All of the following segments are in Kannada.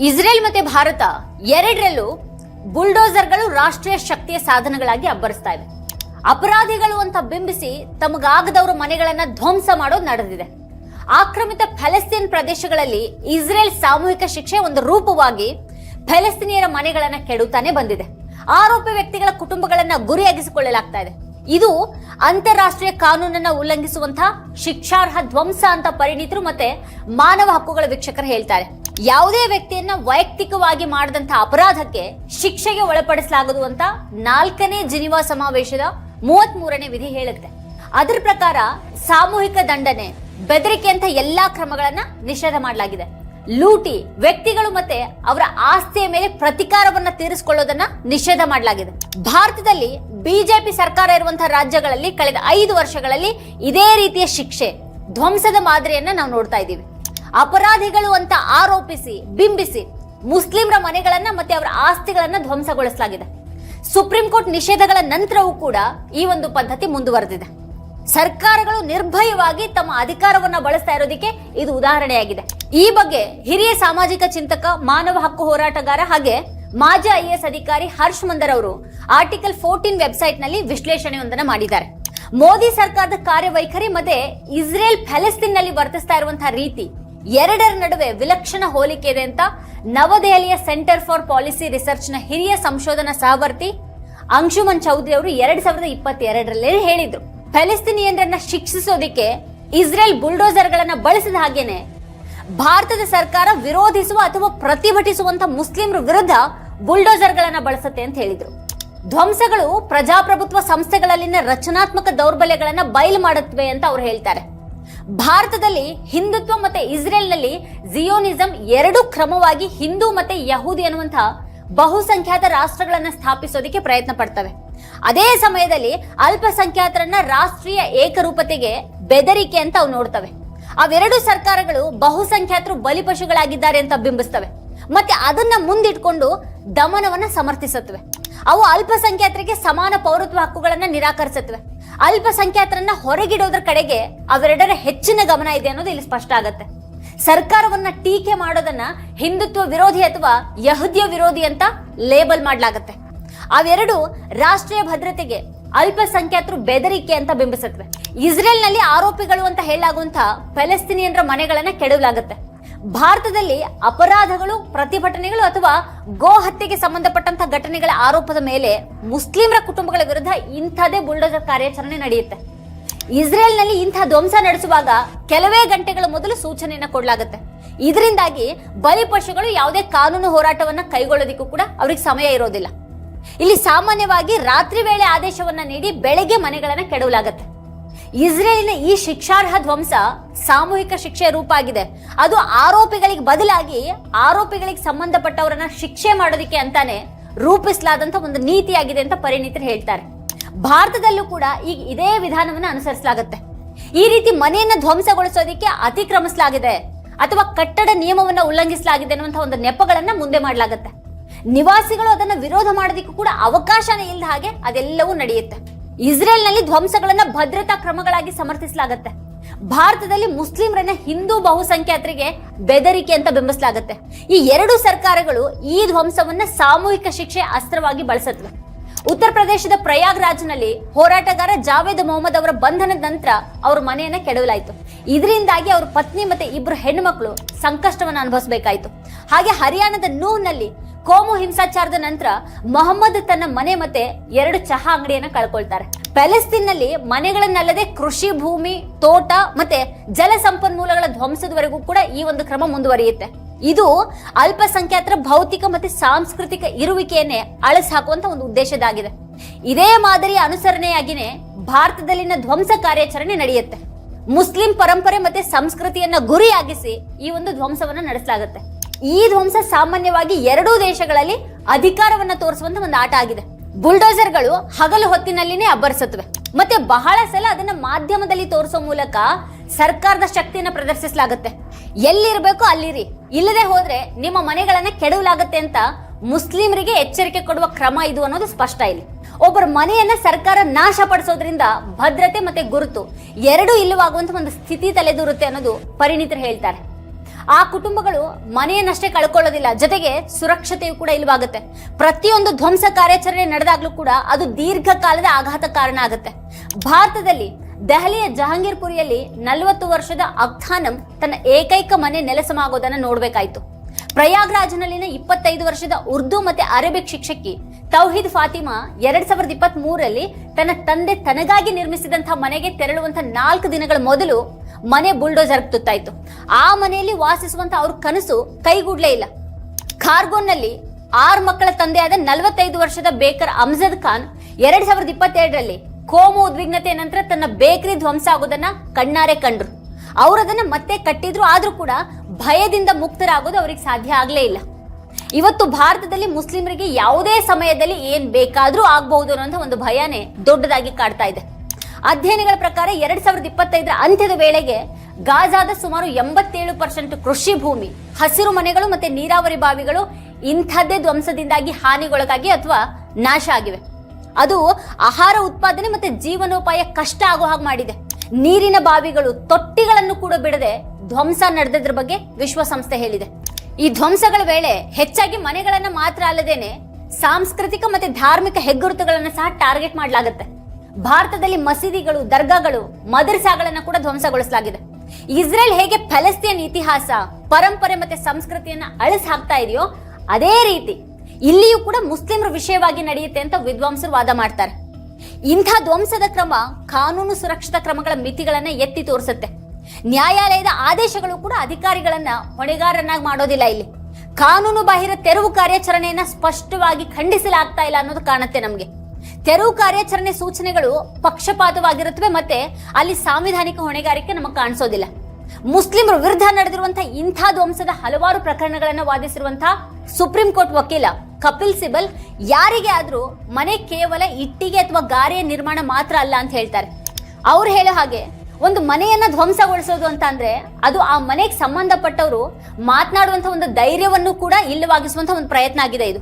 ಇಸ್ರೇಲ್ ಮತ್ತೆ ಭಾರತ ಎರಡರಲ್ಲೂ ಬುಲ್ಡೋಸರ್ಗಳು ರಾಷ್ಟ್ರೀಯ ಶಕ್ತಿಯ ಸಾಧನಗಳಾಗಿ ಅಬ್ಬರಿಸ್ತಾ ಇವೆ. ಅಪರಾಧಿಗಳು ಅಂತ ಬಿಂಬಿಸಿ ತಮಗಾಗದವರ ಮನೆಗಳನ್ನ ಧ್ವಂಸ ಮಾಡೋದು ನಡೆದಿದೆ. ಆಕ್ರಮಿತ ಫೆಲೆಸ್ತೀನ್ ಪ್ರದೇಶಗಳಲ್ಲಿ ಇಸ್ರೇಲ್ ಸಾಮೂಹಿಕ ಶಿಕ್ಷೆ ಒಂದು ರೂಪವಾಗಿ ಫೆಲಸ್ತೀನಿಯರ ಮನೆಗಳನ್ನ ಕೆಡುತ್ತಾನೆ ಬಂದಿದೆ. ಆರೋಪಿ ವ್ಯಕ್ತಿಗಳ ಕುಟುಂಬಗಳನ್ನ ಗುರಿಯಾಗಿಸಿಕೊಳ್ಳಲಾಗ್ತಾ ಇದೆ. ಇದು ಅಂತಾರಾಷ್ಟ್ರೀಯ ಕಾನೂನನ್ನ ಉಲ್ಲಂಘಿಸುವಂತಹ ಶಿಕ್ಷಾರ್ಹ ಧ್ವಂಸ ಅಂತ ಪರಿಣಿತರು ಮತ್ತೆ ಮಾನವ ಹಕ್ಕುಗಳ ವೀಕ್ಷಕರು ಹೇಳ್ತಾರೆ. ಯಾವುದೇ ವ್ಯಕ್ತಿಯನ್ನ ವೈಯಕ್ತಿಕವಾಗಿ ಮಾಡಿದಂತಹ ಅಪರಾಧಕ್ಕೆ ಶಿಕ್ಷೆಗೆ ಒಳಪಡಿಸಲಾಗದು ಅಂತ ನಾಲ್ಕನೇ ಜಿನಿವಾ ಸಮಾವೇಶದ ಮೂವತ್ತ್ ಮೂರನೇ ವಿಧಿ ಹೇಳುತ್ತೆ. ಅದರ ಪ್ರಕಾರ ಸಾಮೂಹಿಕ ದಂಡನೆ, ಬೆದರಿಕೆ ಅಂತ ಎಲ್ಲಾ ಕ್ರಮಗಳನ್ನ ನಿಷೇಧ ಮಾಡಲಾಗಿದೆ. ಲೂಟಿ, ವ್ಯಕ್ತಿಗಳು ಮತ್ತೆ ಅವರ ಆಸ್ತಿಯ ಮೇಲೆ ಪ್ರತಿಕಾರವನ್ನ ತೀರಿಸಿಕೊಳ್ಳೋದನ್ನ ನಿಷೇಧ ಮಾಡಲಾಗಿದೆ. ಭಾರತದಲ್ಲಿ ಬಿಜೆಪಿ ಸರ್ಕಾರ ಇರುವಂತಹ ರಾಜ್ಯಗಳಲ್ಲಿ ಕಳೆದ ಐದು ವರ್ಷಗಳಲ್ಲಿ ಇದೇ ರೀತಿಯ ಶಿಕ್ಷೆ, ಧ್ವಂಸದ ಮಾದರಿಯನ್ನ ನಾವು ನೋಡ್ತಾ ಇದ್ದೀವಿ. ಅಪರಾಧಿಗಳು ಅಂತ ಆರೋಪಿಸಿ, ಬಿಂಬಿಸಿ ಮುಸ್ಲಿಮರ ಮನೆಗಳನ್ನ ಮತ್ತೆ ಅವರ ಆಸ್ತಿಗಳನ್ನ ಧ್ವಂಸಗೊಳಿಸಲಾಗಿದೆ. ಸುಪ್ರೀಂ ಕೋರ್ಟ್ ನಿಷೇಧಗಳ ನಂತರವೂ ಕೂಡ ಈ ಒಂದು ಪದ್ಧತಿ ಮುಂದುವರೆದಿದೆ. ಸರ್ಕಾರಗಳು ನಿರ್ಭಯವಾಗಿ ತಮ್ಮ ಅಧಿಕಾರವನ್ನ ಬಳಸ್ತಾ ಇರೋದಕ್ಕೆ ಇದು ಉದಾಹರಣೆಯಾಗಿದೆ. ಈ ಬಗ್ಗೆ ಹಿರಿಯ ಸಾಮಾಜಿಕ ಚಿಂತಕ, ಮಾನವ ಹಕ್ಕು ಹೋರಾಟಗಾರ ಹಾಗೆ ಮಾಜಿ ಐ ಎಸ್ ಅಧಿಕಾರಿ ಹರ್ಷ್ ಮಂದರ್ ಅವರು ಆರ್ಟಿಕಲ್ ಫೋರ್ಟೀನ್ ವೆಬ್ಸೈಟ್ನಲ್ಲಿ ವಿಶ್ಲೇಷಣೆಯೊಂದನ್ನು ಮಾಡಿದ್ದಾರೆ. ಮೋದಿ ಸರ್ಕಾರದ ಕಾರ್ಯವೈಖರಿ ಮತ್ತೆ ಇಸ್ರೇಲ್ ಫೆಲೆಸ್ತೀನ್ನಲ್ಲಿ ವರ್ತಿಸ್ತಾ ಇರುವಂತಹ ರೀತಿ ಎರಡರ ನಡುವೆ ವಿಲಕ್ಷಣ ಹೋಲಿಕೆ ಇದೆ ಅಂತ ನವದೆಹಲಿಯ ಸೆಂಟರ್ ಫಾರ್ ಪಾಲಿಸಿ ರಿಸರ್ಚ್ನ ಹಿರಿಯ ಸಂಶೋಧನಾ ಸಹವರ್ತಿ ಅಂಶುಮನ್ ಚೌಧರಿ ಅವರು ಎರಡ್ ಸಾವಿರದ ಇಪ್ಪತ್ತೆರಡರಲ್ಲಿ ಹೇಳಿದ್ರು. ಫೆಲೆಸ್ತೀನಿಯನ್ರನ್ನ ಶಿಕ್ಷಿಸೋದಿಕ್ಕೆ ಇಸ್ರೇಲ್ ಬುಲ್ಡೋಸರ್ಗಳನ್ನ ಬಳಸಿದ ಹಾಗೇನೆ ಭಾರತದ ಸರ್ಕಾರ ವಿರೋಧಿಸುವ ಅಥವಾ ಪ್ರತಿಭಟಿಸುವಂತ ಮುಸ್ಲಿಮರ ವಿರುದ್ಧ ಬುಲ್ಡೋಸರ್ಗಳನ್ನ ಬಳಸುತ್ತೆ ಅಂತ ಹೇಳಿದ್ರು. ಧ್ವಂಸಗಳು ಪ್ರಜಾಪ್ರಭುತ್ವ ಸಂಸ್ಥೆಗಳಲ್ಲಿನ ರಚನಾತ್ಮಕ ದೌರ್ಬಲ್ಯಗಳನ್ನ ಬಯಲು ಮಾಡುತ್ತವೆ ಅಂತ ಅವ್ರು ಹೇಳ್ತಾರೆ. ಭಾರತದಲ್ಲಿ ಹಿಂದುತ್ವ ಮತ್ತೆ ಇಸ್ರೇಲ್ನಲ್ಲಿ ಜಿಯೋನಿಸಂ ಎರಡು ಕ್ರಮವಾಗಿ ಹಿಂದೂ ಮತ್ತೆ ಯಹೂದಿ ಅನ್ನುವಂತಹ ಬಹುಸಂಖ್ಯಾತ ರಾಷ್ಟ್ರಗಳನ್ನ ಸ್ಥಾಪಿಸೋದಕ್ಕೆ ಪ್ರಯತ್ನ ಪಡ್ತವೆ. ಅದೇ ಸಮಯದಲ್ಲಿ ಅಲ್ಪಸಂಖ್ಯಾತರನ್ನ ರಾಷ್ಟ್ರೀಯ ಏಕರೂಪತೆಗೆ ಬೆದರಿಕೆ ಅಂತ ಅವು ನೋಡ್ತವೆ. ಅವೆರಡು ಸರ್ಕಾರಗಳು ಬಹುಸಂಖ್ಯಾತರು ಬಲಿಪಶುಗಳಾಗಿದ್ದಾರೆ ಅಂತ ಬಿಂಬಿಸ್ತವೆ. ಮತ್ತೆ ಅದನ್ನ ಮುಂದಿಟ್ಕೊಂಡು ದಮನವನ್ನ ಸಮರ್ಥಿಸುತ್ತವೆ. ಅವು ಅಲ್ಪಸಂಖ್ಯಾತರಿಗೆ ಸಮಾನ ಪೌರತ್ವ ಹಕ್ಕುಗಳನ್ನ ನಿರಾಕರಿಸುತ್ತವೆ. ಅಲ್ಪಸಂಖ್ಯಾತರನ್ನ ಹೊರಗಿಡೋದ್ರ ಕಡೆಗೆ ಅವೆರಡರ ಹೆಚ್ಚಿನ ಗಮನ ಇದೆ ಅನ್ನೋದು ಇಲ್ಲಿ ಸ್ಪಷ್ಟ ಆಗತ್ತೆ. ಸರ್ಕಾರವನ್ನ ಟೀಕೆ ಮಾಡೋದನ್ನ ಹಿಂದುತ್ವ ವಿರೋಧಿ ಅಥವಾ ಯಹುದ್ಯ ವಿರೋಧಿ ಅಂತ ಲೇಬಲ್ ಮಾಡಲಾಗತ್ತೆ. ಅವೆರಡು ರಾಷ್ಟ್ರೀಯ ಭದ್ರತೆಗೆ ಅಲ್ಪಸಂಖ್ಯಾತರು ಬೆದರಿಕೆ ಅಂತ ಬಿಂಬಿಸುತ್ತವೆ. ಇಸ್ರೇಲ್ನಲ್ಲಿ ಆರೋಪಿಗಳು ಅಂತ ಹೇಳಲಾಗುವಂತಹ ಪ್ಯಾಲೆಸ್ತೀನಿಯನ್ರ ಮನೆಗಳನ್ನ ಕೆಡವಲಾಗುತ್ತೆ. ಭಾರತದಲ್ಲಿ ಅಪರಾಧಗಳು, ಪ್ರತಿಭಟನೆಗಳು ಅಥವಾ ಗೋ ಹತ್ಯೆಗೆ ಸಂಬಂಧಪಟ್ಟಂತಹ ಘಟನೆಗಳ ಆರೋಪದ ಮೇಲೆ ಮುಸ್ಲಿಮರ ಕುಟುಂಬಗಳ ವಿರುದ್ಧ ಇಂಥದೇ ಬುಲ್ಡೋಜರ್ ಕಾರ್ಯಾಚರಣೆ ನಡೆಯುತ್ತೆ. ಇಸ್ರೇಲ್ನಲ್ಲಿ ಇಂತಹ ಧ್ವಂಸ ನಡೆಸುವಾಗ ಕೆಲವೇ ಗಂಟೆಗಳ ಮೊದಲು ಸೂಚನೆಯನ್ನ ಕೊಡಲಾಗುತ್ತೆ. ಇದರಿಂದಾಗಿ ಬಲಿಪಶುಗಳು ಯಾವುದೇ ಕಾನೂನು ಹೋರಾಟವನ್ನ ಕೈಗೊಳ್ಳೋದಿಕ್ಕೂ ಕೂಡ ಅವ್ರಿಗೆ ಸಮಯ ಇರೋದಿಲ್ಲ. ಇಲ್ಲಿ ಸಾಮಾನ್ಯವಾಗಿ ರಾತ್ರಿ ವೇಳೆ ಆದೇಶವನ್ನ ನೀಡಿ ಬೆಳಗ್ಗೆ ಮನೆಗಳನ್ನ ಕೆಡವಲಾಗತ್ತೆ. ಇಸ್ರೇಲಿನ ಈ ಶಿಕ್ಷಾರ್ಹ ಧ್ವಂಸ ಸಾಮೂಹಿಕ ಶಿಕ್ಷೆ ರೂಪ ಆಗಿದೆ. ಅದು ಆರೋಪಿಗಳಿಗೆ ಬದಲಾಗಿ ಆರೋಪಿಗಳಿಗೆ ಸಂಬಂಧಪಟ್ಟವರನ್ನ ಶಿಕ್ಷೆ ಮಾಡೋದಕ್ಕೆ ಅಂತಾನೆ ರೂಪಿಸಲಾದಂತ ಒಂದು ನೀತಿಯಾಗಿದೆ ಅಂತ ಪರಿಣಿತರು ಹೇಳ್ತಾರೆ. ಭಾರತದಲ್ಲೂ ಕೂಡ ಈಗ ಇದೇ ವಿಧಾನವನ್ನ ಅನುಸರಿಸಲಾಗುತ್ತೆ. ಈ ರೀತಿ ಮನೆಯನ್ನ ಧ್ವಂಸಗೊಳಿಸೋದಕ್ಕೆ ಅತಿಕ್ರಮಿಸಲಾಗಿದೆ ಅಥವಾ ಕಟ್ಟಡ ನಿಯಮವನ್ನ ಉಲ್ಲಂಘಿಸಲಾಗಿದೆ ಅನ್ನುವಂತಹ ಒಂದು ನೆಪಗಳನ್ನ ಮುಂದೆ ಮಾಡಲಾಗುತ್ತೆ. ನಿವಾಸಿಗಳು ಅದನ್ನ ವಿರೋಧ ಮಾಡೋದಕ್ಕೂ ಕೂಡ ಅವಕಾಶನೇ ಇಲ್ಲದ ಹಾಗೆ ಅದೆಲ್ಲವೂ ನಡೆಯುತ್ತೆ. ಇಸ್ರೇಲ್ನಲ್ಲಿ ಧ್ವಂಸಗಳನ್ನ ಭದ್ರತಾ ಕ್ರಮಗಳಾಗಿ ಸಮರ್ಥಿಸಲಾಗುತ್ತೆ. ಭಾರತದಲ್ಲಿ ಮುಸ್ಲಿಮರನ್ನ ಹಿಂದೂ ಬಹುಸಂಖ್ಯಾತರಿಗೆ ಬೆದರಿಕೆ ಅಂತ ಬಿಂಬಿಸಲಾಗುತ್ತೆ. ಈ ಎರಡು ಸರ್ಕಾರಗಳು ಈ ಧ್ವಂಸವನ್ನ ಸಾಮೂಹಿಕ ಶಿಕ್ಷೆ ಅಸ್ತ್ರವಾಗಿ ಬಳಸತ್ವೆ. ಉತ್ತರ ಪ್ರದೇಶದ ಪ್ರಯಾಗ್ರಾಜ್ನಲ್ಲಿ ಹೋರಾಟಗಾರ ಜಾವೇದ್ ಮೊಹಮ್ಮದ್ ಅವರ ಬಂಧನದ ನಂತರ ಅವರ ಮನೆಯನ್ನ ಕೆಡವಲಾಯಿತು. ಇದರಿಂದಾಗಿ ಅವ್ರ ಪತ್ನಿ ಮತ್ತೆ ಇಬ್ಬರು ಹೆಣ್ಣು ಮಕ್ಕಳು ಸಂಕಷ್ಟವನ್ನು ಅನುಭವಿಸಬೇಕಾಯಿತು. ಹಾಗೆ ಹರಿಯಾಣದ ನೂನಲ್ಲಿ ಕೋಮು ಹಿಂಸಾಚಾರದ ನಂತರ ಮೊಹಮ್ಮದ್ ತನ್ನ ಮನೆ ಮತ್ತೆ ಎರಡು ಚಹಾ ಅಂಗಡಿಯನ್ನ ಕಳ್ಕೊಳ್ತಾರೆ. ಪ್ಯಾಲೆಸ್ತೀನ್ನಲ್ಲಿ ಮನೆಗಳನ್ನಲ್ಲದೆ ಕೃಷಿ ಭೂಮಿ, ತೋಟ ಮತ್ತೆ ಜಲ ಸಂಪನ್ಮೂಲಗಳ ಧ್ವಂಸದವರೆಗೂ ಕೂಡ ಈ ಒಂದು ಕ್ರಮ ಮುಂದುವರಿಯುತ್ತೆ. ಇದು ಅಲ್ಪಸಂಖ್ಯಾತರ ಭೌತಿಕ ಮತ್ತೆ ಸಾಂಸ್ಕೃತಿಕ ಇರುವಿಕೆಯನ್ನೇ ಅಳಿಸಿ ಒಂದು ಉದ್ದೇಶದಾಗಿದೆ. ಇದೇ ಮಾದರಿಯ ಅನುಸರಣೆಯಾಗಿನೇ ಭಾರತದಲ್ಲಿನ ಧ್ವಂಸ ಕಾರ್ಯಾಚರಣೆ ನಡೆಯುತ್ತೆ. ಮುಸ್ಲಿಂ ಪರಂಪರೆ ಮತ್ತೆ ಸಂಸ್ಕೃತಿಯನ್ನ ಗುರಿಯಾಗಿಸಿ ಈ ಒಂದು ಧ್ವಂಸವನ್ನ ನಡೆಸಲಾಗುತ್ತೆ. ಈ ಧ್ವಂಸ ಸಾಮಾನ್ಯವಾಗಿ ಎರಡೂ ದೇಶಗಳಲ್ಲಿ ಅಧಿಕಾರವನ್ನ ತೋರಿಸುವಂತ ಒಂದು ಆಟ ಆಗಿದೆ. ಬುಲ್ಡೋಸರ್ಗಳು ಹಗಲು ಹೊತ್ತಿನಲ್ಲಿನೇ ಅಬ್ಬರಿಸುತ್ತವೆ. ಮತ್ತೆ ಬಹಳ ಸಲ ಅದನ್ನ ಮಾಧ್ಯಮದಲ್ಲಿ ತೋರಿಸೋ ಮೂಲಕ ಸರ್ಕಾರದ ಶಕ್ತಿಯನ್ನ ಪ್ರದರ್ಶಿಸಲಾಗುತ್ತೆ. ಎಲ್ಲಿರ್ಬೇಕು ಅಲ್ಲಿರಿ. ಇಲ್ಲದೆ ಹೋದ್ರೆ ನಿಮ್ಮ ಮನೆಗಳನ್ನ ಕೆಡವಲಾಗುತ್ತೆ ಅಂತ ಮುಸ್ಲಿಮರಿಗೆ ಎಚ್ಚರಿಕೆ ಕೊಡುವ ಕ್ರಮ ಇದು ಅನ್ನೋದು ಸ್ಪಷ್ಟ ಇಲ್ಲಿ. ಒಬ್ಬರ ಮನೆಯನ್ನ ಸರ್ಕಾರ ನಾಶ ಪಡಿಸೋದ್ರಿಂದ ಭದ್ರತೆ ಮತ್ತೆ ಗುರುತು ಎರಡೂ ಇಲ್ಲವಾಗುವಂತ ಒಂದು ಸ್ಥಿತಿ ತಲೆದೂರುತ್ತೆ ಅನ್ನೋದು ಪರಿಣಿತರು ಹೇಳ್ತಾರೆ. ಆ ಕುಟುಂಬಗಳು ಮನೆಯನ್ನಷ್ಟೇ ಕಳ್ಕೊಳ್ಳೋದಿಲ್ಲ, ಜೊತೆಗೆ ಸುರಕ್ಷತೆಯು ಕೂಡ ಇಲ್ಲವಾಗುತ್ತೆ. ಪ್ರತಿಯೊಂದು ಧ್ವಂಸ ಕಾರ್ಯಾಚರಣೆ ನಡೆದಾಗ್ಲೂ ಕೂಡ ಅದು ದೀರ್ಘಕಾಲದ ಆಘಾತ ಕಾರಣ ಆಗುತ್ತೆ. ಭಾರತದಲ್ಲಿ ದೆಹಲಿಯ ಜಹಾಂಗೀರ್ಪುರಿಯಲ್ಲಿ ನಲವತ್ತು ವರ್ಷದ ಅಖ್ತಾನಂ ತನ್ನ ಏಕೈಕ ಮನೆ ನೆಲೆಸಮಾಗೋದನ್ನ ನೋಡ್ಬೇಕಾಯ್ತು. ಪ್ರಯಾಗ್ರಾಜ್ನಲ್ಲಿನ ಇಪ್ಪತ್ತೈದು ವರ್ಷದ ಉರ್ದು ಮತ್ತೆ ಅರೇಬಿಕ್ ಶಿಕ್ಷಕಿ ತೌಹಿದ್ ಫಾತಿಮಾ ಎರಡ್ ಸಾವಿರದ ಇಪ್ಪತ್ತ್ ಮೂರರಲ್ಲಿ ತನ್ನ ತಂದೆ ತನಗಾಗಿ ನಿರ್ಮಿಸಿದಂತಹ ಮನೆಗೆ ತೆರಳುವಂತ ನಾಲ್ಕು ದಿನಗಳ ಮೊದಲು ಮನೆ ಬುಲ್ಡೋಸರ್ ತುತ್ತಾಯ್ತು. ಆ ಮನೆಯಲ್ಲಿ ವಾಸಿಸುವಂತ ಅವ್ರ ಕನಸು ಕೈಗೂಡ್ಲೇ ಇಲ್ಲ. ಖಾರ್ಗೋನ್ನಲ್ಲಿ ಆರು ಮಕ್ಕಳ ತಂದೆಯಾದ ನಲವತ್ತೈದು ವರ್ಷದ ಬೇಕರ್ ಅಮ್ಜದ್ ಖಾನ್ ಎರಡ್ ಸಾವಿರದ ಇಪ್ಪತ್ತೆರಡರಲ್ಲಿ ಕೋಮು ಉದ್ವಿಗ್ನತೆ ನಂತರ ತನ್ನ ಬೇಕರಿ ಧ್ವಂಸ ಆಗೋದನ್ನ ಕಣ್ಣಾರೆ ಕಂಡ್ರು. ಅದನ್ನ ಮತ್ತೆ ಕಟ್ಟಿದ್ರು, ಆದ್ರೂ ಕೂಡ ಭಯದಿಂದ ಮುಕ್ತರಾಗೋದು ಅವ್ರಿಗೆ ಸಾಧ್ಯ ಆಗ್ಲೇ ಇಲ್ಲ. ಇವತ್ತು ಭಾರತದಲ್ಲಿ ಮುಸ್ಲಿಮರಿಗೆ ಯಾವುದೇ ಸಮಯದಲ್ಲಿ ಏನ್ ಬೇಕಾದ್ರೂ ಆಗ್ಬಹುದು ಅನ್ನೋಂಥ ಒಂದು ಭಯನೇ ದೊಡ್ಡದಾಗಿ ಕಾಡ್ತಾ ಇದೆ. ಅಧ್ಯಯನಗಳ ಪ್ರಕಾರ ಎರಡ್ ಸಾವಿರದ ಇಪ್ಪತ್ತೈದರ ಅಂತ್ಯದ ವೇಳೆಗೆ ಗಾಜಾದ ಸುಮಾರು ಎಂಬತ್ತೇಳು ಪರ್ಸೆಂಟ್ ಕೃಷಿ ಭೂಮಿ, ಹಸಿರು ಮನೆಗಳು ಮತ್ತೆ ನೀರಾವರಿ ಬಾವಿಗಳು ಇಂಥದ್ದೇ ಧ್ವಂಸದಿಂದಾಗಿ ಹಾನಿಗೊಳಗಾಗಿ ಅಥವಾ ನಾಶ ಆಗಿವೆ. ಅದು ಆಹಾರ ಉತ್ಪಾದನೆ ಮತ್ತೆ ಜೀವನೋಪಾಯ ಕಷ್ಟ ಆಗೋ ಹಾಗೆ ಮಾಡಿದೆ. ನೀರಿನ ಬಾವಿಗಳು, ತೊಟ್ಟಿಗಳನ್ನು ಕೂಡ ಬಿಡದೆ ಧ್ವಂಸ ನಡೆದಿದ್ರ ಬಗ್ಗೆ ವಿಶ್ವಸಂಸ್ಥೆ ಹೇಳಿದೆ. ಈ ಧ್ವಂಸಗಳ ವೇಳೆ ಹೆಚ್ಚಾಗಿ ಮನೆಗಳನ್ನ ಮಾತ್ರ ಅಲ್ಲದೇನೆ ಸಾಂಸ್ಕೃತಿಕ ಮತ್ತೆ ಧಾರ್ಮಿಕ ಹೆಗ್ಗುರುತುಗಳನ್ನ ಸಹ ಟಾರ್ಗೆಟ್ ಮಾಡಲಾಗುತ್ತೆ. ಭಾರತದಲ್ಲಿ ಮಸೀದಿಗಳು, ದರ್ಗಾಗಳು ಮದರ್ಸಾಗಳನ್ನ ಕೂಡ ಧ್ವಂಸಗೊಳಿಸಲಾಗಿದೆ. ಇಸ್ರೇಲ್ ಹೇಗೆ ಫಲಸ್ತೀನ್ ಇತಿಹಾಸ, ಪರಂಪರೆ ಮತ್ತೆ ಸಂಸ್ಕೃತಿಯನ್ನ ಅಳಿಸ್ ಹಾಕ್ತಾ ಇದೆಯೋ ಅದೇ ರೀತಿ ಇಲ್ಲಿಯೂ ಕೂಡ ಮುಸ್ಲಿಮರ ವಿಷಯವಾಗಿ ನಡೆಯುತ್ತೆ ಅಂತ ವಿದ್ವಾಂಸರು ವಾದ ಮಾಡ್ತಾರೆ. ಇಂಥ ಧ್ವಂಸದ ಕ್ರಮ ಕಾನೂನು ಸುರಕ್ಷಿತ ಕ್ರಮಗಳ ಮಿತಿಗಳನ್ನ ಎತ್ತಿ ತೋರಿಸುತ್ತೆ. ನ್ಯಾಯಾಲಯದ ಆದೇಶಗಳು ಕೂಡ ಅಧಿಕಾರಿಗಳನ್ನ ಹೊಣೆಗಾರನಾಗಿ ಮಾಡೋದಿಲ್ಲ ಇಲ್ಲಿ. ಕಾನೂನು ಬಾಹಿರ ತೆರವು ಕಾರ್ಯಾಚರಣೆಯನ್ನ ಸ್ಪಷ್ಟವಾಗಿ ಖಂಡಿಸಲಾಗ್ತಾ ಇಲ್ಲ ಅನ್ನೋದು ಕಾಣುತ್ತೆ ನಮಗೆ. ತೆರವು ಕಾರ್ಯಾಚರಣೆ ಸೂಚನೆಗಳು ಪಕ್ಷಪಾತವಾಗಿರುತ್ತವೆ ಮತ್ತೆ ಅಲ್ಲಿ ಸಾಂವಿಧಾನಿಕ ಹೊಣೆಗಾರಿಕೆ ನಮಗೆ ಕಾಣಿಸೋದಿಲ್ಲ. ಮುಸ್ಲಿಮರ ವಿರುದ್ಧ ನಡೆದಿರುವಂತಹ ಇಂಥ ಧ್ವಂಸದ ಹಲವಾರು ಪ್ರಕರಣಗಳನ್ನು ವಾದಿಸಿರುವಂತಹ ಸುಪ್ರೀಂ ಕೋರ್ಟ್ ವಕೀಲ ಕಪಿಲ್ ಸಿಬಲ್ ಯಾರಿಗೆ ಆದರೂ ಮನೆ ಕೇವಲ ಇಟ್ಟಿಗೆ ಅಥವಾ ಗಾರೆಯ ನಿರ್ಮಾಣ ಮಾತ್ರ ಅಲ್ಲ ಅಂತ ಹೇಳ್ತಾರೆ. ಅವ್ರು ಹೇಳೋ ಹಾಗೆ ಒಂದು ಮನೆಯನ್ನ ಧ್ವಂಸಗೊಳಿಸೋದು ಅಂತ ಅಂದ್ರೆ ಅದು ಆ ಮನೆಗೆ ಸಂಬಂಧಪಟ್ಟವರು ಮಾತನಾಡುವಂತ ಒಂದು ಧೈರ್ಯವನ್ನು ಕೂಡ ಇಲ್ಲವಾಗಿಸುವಂತ ಒಂದು ಪ್ರಯತ್ನ ಆಗಿದೆ ಇದು.